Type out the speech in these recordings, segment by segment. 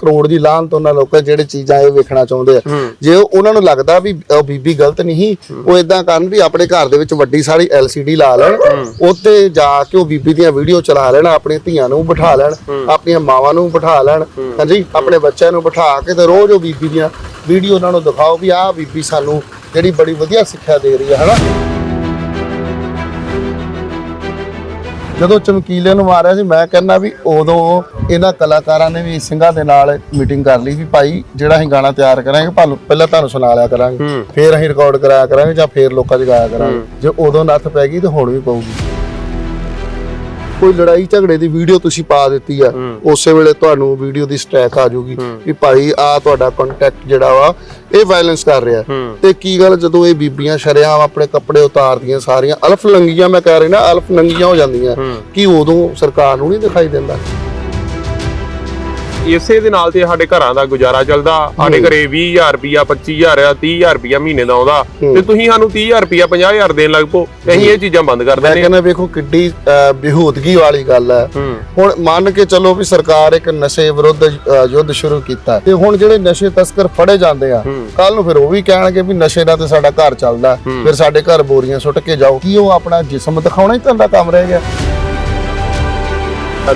ਕਰੋੜ ਦੀ ਲਾਹਨਤ ਉਹਨਾਂ ਲੋਕਾਂ ਜਿਹੜੇ ਚੀਜ਼ਾਂ ਇਹ ਵੇਖਣਾ ਚਾਹੁੰਦੇ ਆ। ਜੇ ਉਹ- ਉਹਨਾਂ ਨੂੰ ਲੱਗਦਾ ਵੀ ਉਹ ਬੀਬੀ ਗਲਤ ਨਹੀਂ ਉਹ ਇਦਾਂ ਕਰਨ ਵੀ ਆਪਣੇ ਘਰ ਦੇ ਵਿੱਚ ਵੱਡੀ ਸਾਰੀ LCD ਲਾ ਲੈਣ ਉੱਤੇ ਜਾ ਕੇ ਉਹ ਬੀਬੀ ਦੀਆਂ ਵੀਡੀਓ ਚਲਾ ਲੈਣ ਆਪਣੀਆਂ ਧੀਆਂ ਨੂੰ ਬਿਠਾ ਲੈਣ ਆਪਣੀਆਂ ਮਾਵਾਂ ਨੂੰ ਬਿਠਾ ਲੈਣ ਹਾਂਜੀ ਆਪਣੇ ਬੱਚਿਆਂ ਨੂੰ ਬਿਠਾ ਕੇ ਤੇ ਰੋਜ਼ ਉਹ ਬੀਬੀ ਦੀਆਂ ਵੀਡੀਓ ਉਹਨਾਂ ਨੂੰ ਦਿਖਾਓ ਵੀ ਆਹ ਬੀਬੀ ਸਾਨੂੰ ਜਿਹੜੀ ਬੜੀ ਵਧੀਆ ਸਿੱਖਿਆ ਦੇ ਰਹੀ ਹੈ ਹਨਾ? ਜਦੋਂ ਚਮਕੀਲੇ ਨੂੰ ਮਾਰਿਆ ਸੀ ਮੈਂ ਕਹਿੰਦਾ ਵੀ ਉਦੋਂ ਇਹਨਾਂ ਕਲਾਕਾਰਾਂ ਨੇ ਵੀ ਸਿੰਘਾਂ ਦੇ ਨਾਲ ਮੀਟਿੰਗ ਕਰ ਲਈ ਵੀ ਭਾਈ ਜਿਹੜਾ ਅਸੀਂ ਗਾਣਾ ਤਿਆਰ ਕਰਾਂਗੇ ਭਾਵੇਂ ਪਹਿਲਾਂ ਤੁਹਾਨੂੰ ਸੁਣਾ ਲਿਆ ਕਰਾਂਗੇ। ਫੇਰ ਅਸੀਂ ਰਿਕਾਰਡ ਕਰਾਇਆ ਕਰਾਂਗੇ ਜਾਂ ਫੇਰ ਲੋਕਾਂ 'ਚ ਗਾਇਆ ਕਰਾਂਗੇ। ਜੇ ਉਦੋਂ ਨੱਥ ਪੈ ਗਈ ਤੇ ਹੁਣ ਵੀ ਪਊਗੀ। ਕੋਈ ਲੜਾਈ ਝਗੜੇ ਦੀ ਵੀਡੀਓ ਤੁਸੀਂ ਪਾ ਦਿੱਤੀ ਆ ਉਸੇ ਵੇਲੇ ਤੁਹਾਨੂੰ ਵੀਡੀਓ ਦੀ ਸਟ੍ਰੈਕ ਆ ਜਾਊਗੀ ਵੀ ਭਾਈ ਆ ਤੁਹਾਡਾ ਕੰਟੈਕਟ ਜਿਹੜਾ ਵਾ ਇਹ ਵਾਇਲੈਂਸ ਕਰ ਰਿਹਾ। ਤੇ ਕੀ ਗੱਲ ਜਦੋਂ ਇਹ ਬੀਬੀਆਂ ਸ਼ਰਿਆਮ ਆਪਣੇ ਕੱਪੜੇ ਉਤਾਰਦੀਆਂ ਸਾਰੀਆਂ ਅਲਫ ਨੰਗੀਆਂ ਮੈਂ ਕਹਿ ਰਿਹਾ ਨਾ ਅਲਫ ਨੰਗੀਆਂ ਹੋ ਜਾਂਦੀਆਂ। ਕੀ ਉਦੋਂ ਸਰਕਾਰ ਨੂੰ ਨਹੀਂ ਦਿਖਾਈ ਦਿੰਦਾ? ਇਸੇ ਦੇ ਨਾਲ ਤੇ ਸਾਡੇ ਘਰਾਂ ਦਾ ਗੁਜ਼ਾਰਾ ਚੱਲਦਾ। ਸਾਡੇ ਘਰੇ 20000 ਰੁਪਿਆ 25000 ਆ 30000 ਰੁਪਿਆ ਮਹੀਨੇ ਦਾ ਆਉਂਦਾ। ਤੇ ਤੁਸੀਂ ਸਾਨੂੰ 30000 ਰੁਪਿਆ 50000 ਦੇਣ ਲੱਗ ਪੋ ਅਸੀਂ ਇਹ ਚੀਜ਼ਾਂ ਬੰਦ ਕਰ ਮੈਂ ਦਿੰਦੇ ਕਹਿੰਦਾ ਵੇਖੋ ਕਿੱਡੀ ਬਿਹੂਦਗੀ ਵਾਲੀ ਗੱਲ ਹੈ। ਹੁਣ ਮੰਨ ਕੇ ਚੱਲੋ ਵੀ ਸਰਕਾਰ ਇੱਕ ਨਸ਼ੇ ਵਿਰੁੱਧ ਯੁੱਧ ਸ਼ੁਰੂ ਕੀਤਾ। ਤੇ ਹੁਣ ਜਿਹੜੇ ਨਸ਼ੇ ਤਸਕਰ ਫੜੇ ਜਾਂਦੇ ਆ ਕੱਲ ਨੂੰ ਫਿਰ ਉਹ ਵੀ ਕਹਿਣਗੇ ਵੀ ਨਸ਼ੇ ਨਾਲ ਤੇ ਸਾਡਾ ਘਰ ਚੱਲਦਾ। ਫਿਰ ਸਾਡੇ ਘਰ ਬੋਰੀਆਂ ਸੁੱਟ ਕੇ ਜਾਓ। ਕੀ ਉਹ ਆਪਣਾ ਜਿਸਮ ਦਿਖਾਉਣਾ ਹੀ ਤੁਹਾਡਾ ਕੰਮ ਰਹਿ ਗਿਆ?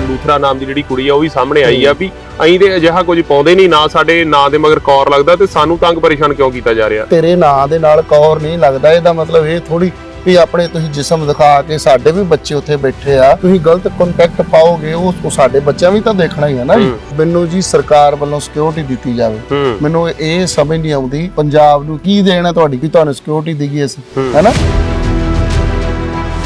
ਲੂਥਰਾ ਨਾਮ ਦੀ ਜਿਹੜੀ ਕੁੜੀ ਆ ਉਹ ਵੀ ਸਾਹਮਣੇ ਆਈ ਆ ਵੀ ਅਸੀਂ ਤੇ ਅਜਿਹਾ ਕੁਝ ਪਾਉਂਦੇ ਨਹੀਂ ਨਾ ਸਾਡੇ ਨਾਂ ਦੇ ਮਗਰ ਕੌਰ ਲੱਗਦਾ ਤੇ ਸਾਨੂੰ ਤੰਗ ਪਰੇਸ਼ਾਨ ਕਿਉਂ ਕੀਤਾ ਜਾ ਰਿਹਾ? ਤੇਰੇ ਨਾਂ ਦੇ ਨਾਲ ਕੌਰ ਨਹੀਂ ਲੱਗਦਾ ਇਹਦਾ ਮਤਲਬ ਇਹ ਥੋੜੀ ਵੀ ਆਪਣੇ ਤੁਸੀਂ ਜਿਸਮ ਦਿਖਾ ਕੇ ਸਾਡੇ ਵੀ ਬੱਚੇ ਉੱਥੇ ਬੈਠੇ ਆ ਤੁਸੀਂ ਗਲਤ ਕੰਟੈਕਟ ਪਾਓਗੇ ਉਹ ਉਹ ਸਾਡੇ ਬੱਚਿਆਂ ਵੀ ਤਾਂ ਦੇਖਣਾ ਹੀ ਹੈ ਨਾ ਜੀ। ਮੈਨੂੰ ਜੀ ਸਰਕਾਰ ਵੱਲੋਂ ਸਿਕਿਉਰਿਟੀ ਦਿੱਤੀ ਜਾਵੇ। ਹੂੰ। ਮੈਨੂੰ ਇਹ ਸਮਝ ਨਹੀਂ ਆਉਂਦੀ ਪੰਜਾਬ ਨੂੰ ਕੀ ਦੇਣਾ ਤੁਹਾਡੀ ਕਿ ਤੁਹਾਨੂੰ ਸਿਕਿਉਰਿਟੀ ਦੇਗੀ ਅਸੀਂ ਹੈਨਾ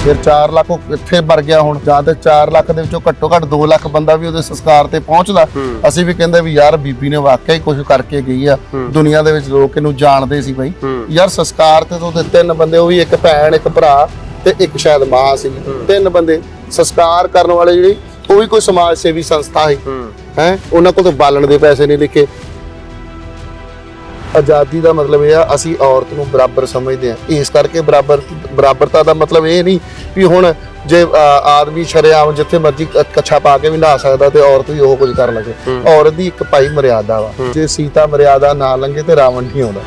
ਫਿਰ 4 ਲੱਖ ਉਹ ਕਿੱਥੇ ਮਰ ਗਿਆ ਹੁਣ ਜਾਂ ਤੇ 4 ਲੱਖ ਦੇ ਵਿੱਚੋਂ ਘੱਟੋ ਘੱਟ 2 ਲੱਖ ਬੰਦਾ ਵੀ ਉਹਦੇ ਸੰਸਕਾਰ ਤੇ ਪਹੁੰਚਦਾ। ਅਸੀਂ ਵੀ ਕਹਿੰਦੇ ਵੀ ਯਾਰ ਬੀਬੀ ਨੇ ਵਾਕਿਆ ਹੀ ਕੁਝ ਕਰਕੇ ਗਈ ਆ। ਦੁਨੀਆ ਦੇ ਵਿੱਚ ਲੋਕ ਇਹਨੂੰ ਜਾਣਦੇ ਸੀ ਬਈ। ਯਾਰ ਸੰਸਕਾਰ ਤੇ ਤਾਂ ਉਹਦੇ ਤਿੰਨ ਬੰਦੇ ਉਹ ਵੀ ਇੱਕ ਭੈਣ ਇੱਕ ਭਰਾ ਤੇ ਇੱਕ ਸ਼ਾਇਦ ਮਾਂ ਸੀ। ਤਿੰਨ ਬੰਦੇ ਸੰਸਕਾਰ ਕਰਨ ਵਾਲੇ ਜਿਹੜੀ ਉਹ ਵੀ ਕੋਈ ਸਮਾਜ ਸੇਵੀ ਸੰਸਥਾ ਹੂੰ। ਹੈ? ਉਹਨਾਂ ਕੋਲ ਤਾਂ ਬਾਲਣ ਦੇ ਪੈਸੇ ਨਹੀਂ ਲਿਖੇ। ਆਜ਼ਾਦੀ ਦਾ ਮਤਲਬ ਇਹ ਆ ਅਸੀਂ ਔਰਤ ਨੂੰ ਬਰਾਬਰ ਸਮਝਦੇ ਆ ਇਸ ਕਰਕੇ ਬਰਾਬਰ ਬਰਾਬਰਤਾ ਦਾ ਮਤਲਬ ਇਹ ਨਹੀਂ ਵੀ ਹੁਣ ਜੇ ਅ, ਆਦਮੀ ਸ਼ਰੇਆਮ ਜਿੱਥੇ ਮਰਜ਼ੀ ਕੱਛਾ ਪਾ ਕੇ ਵੀ ਨਹਾ ਸਕਦਾ ਤੇ ਔਰਤ ਵੀ ਉਹ ਕੁਝ ਕਰ ਲਗੇ ਔਰਤ ਦੀ ਇੱਕ ਭਾਈ ਮਰਿਆਦਾ ਵਾ। ਜੇ ਸੀਤਾ ਮਰਿਆਦਾ ਨਾ ਲੰਘੇ ਤੇ ਰਾਵਣ ਨਹੀਂ ਆਉਂਦਾ।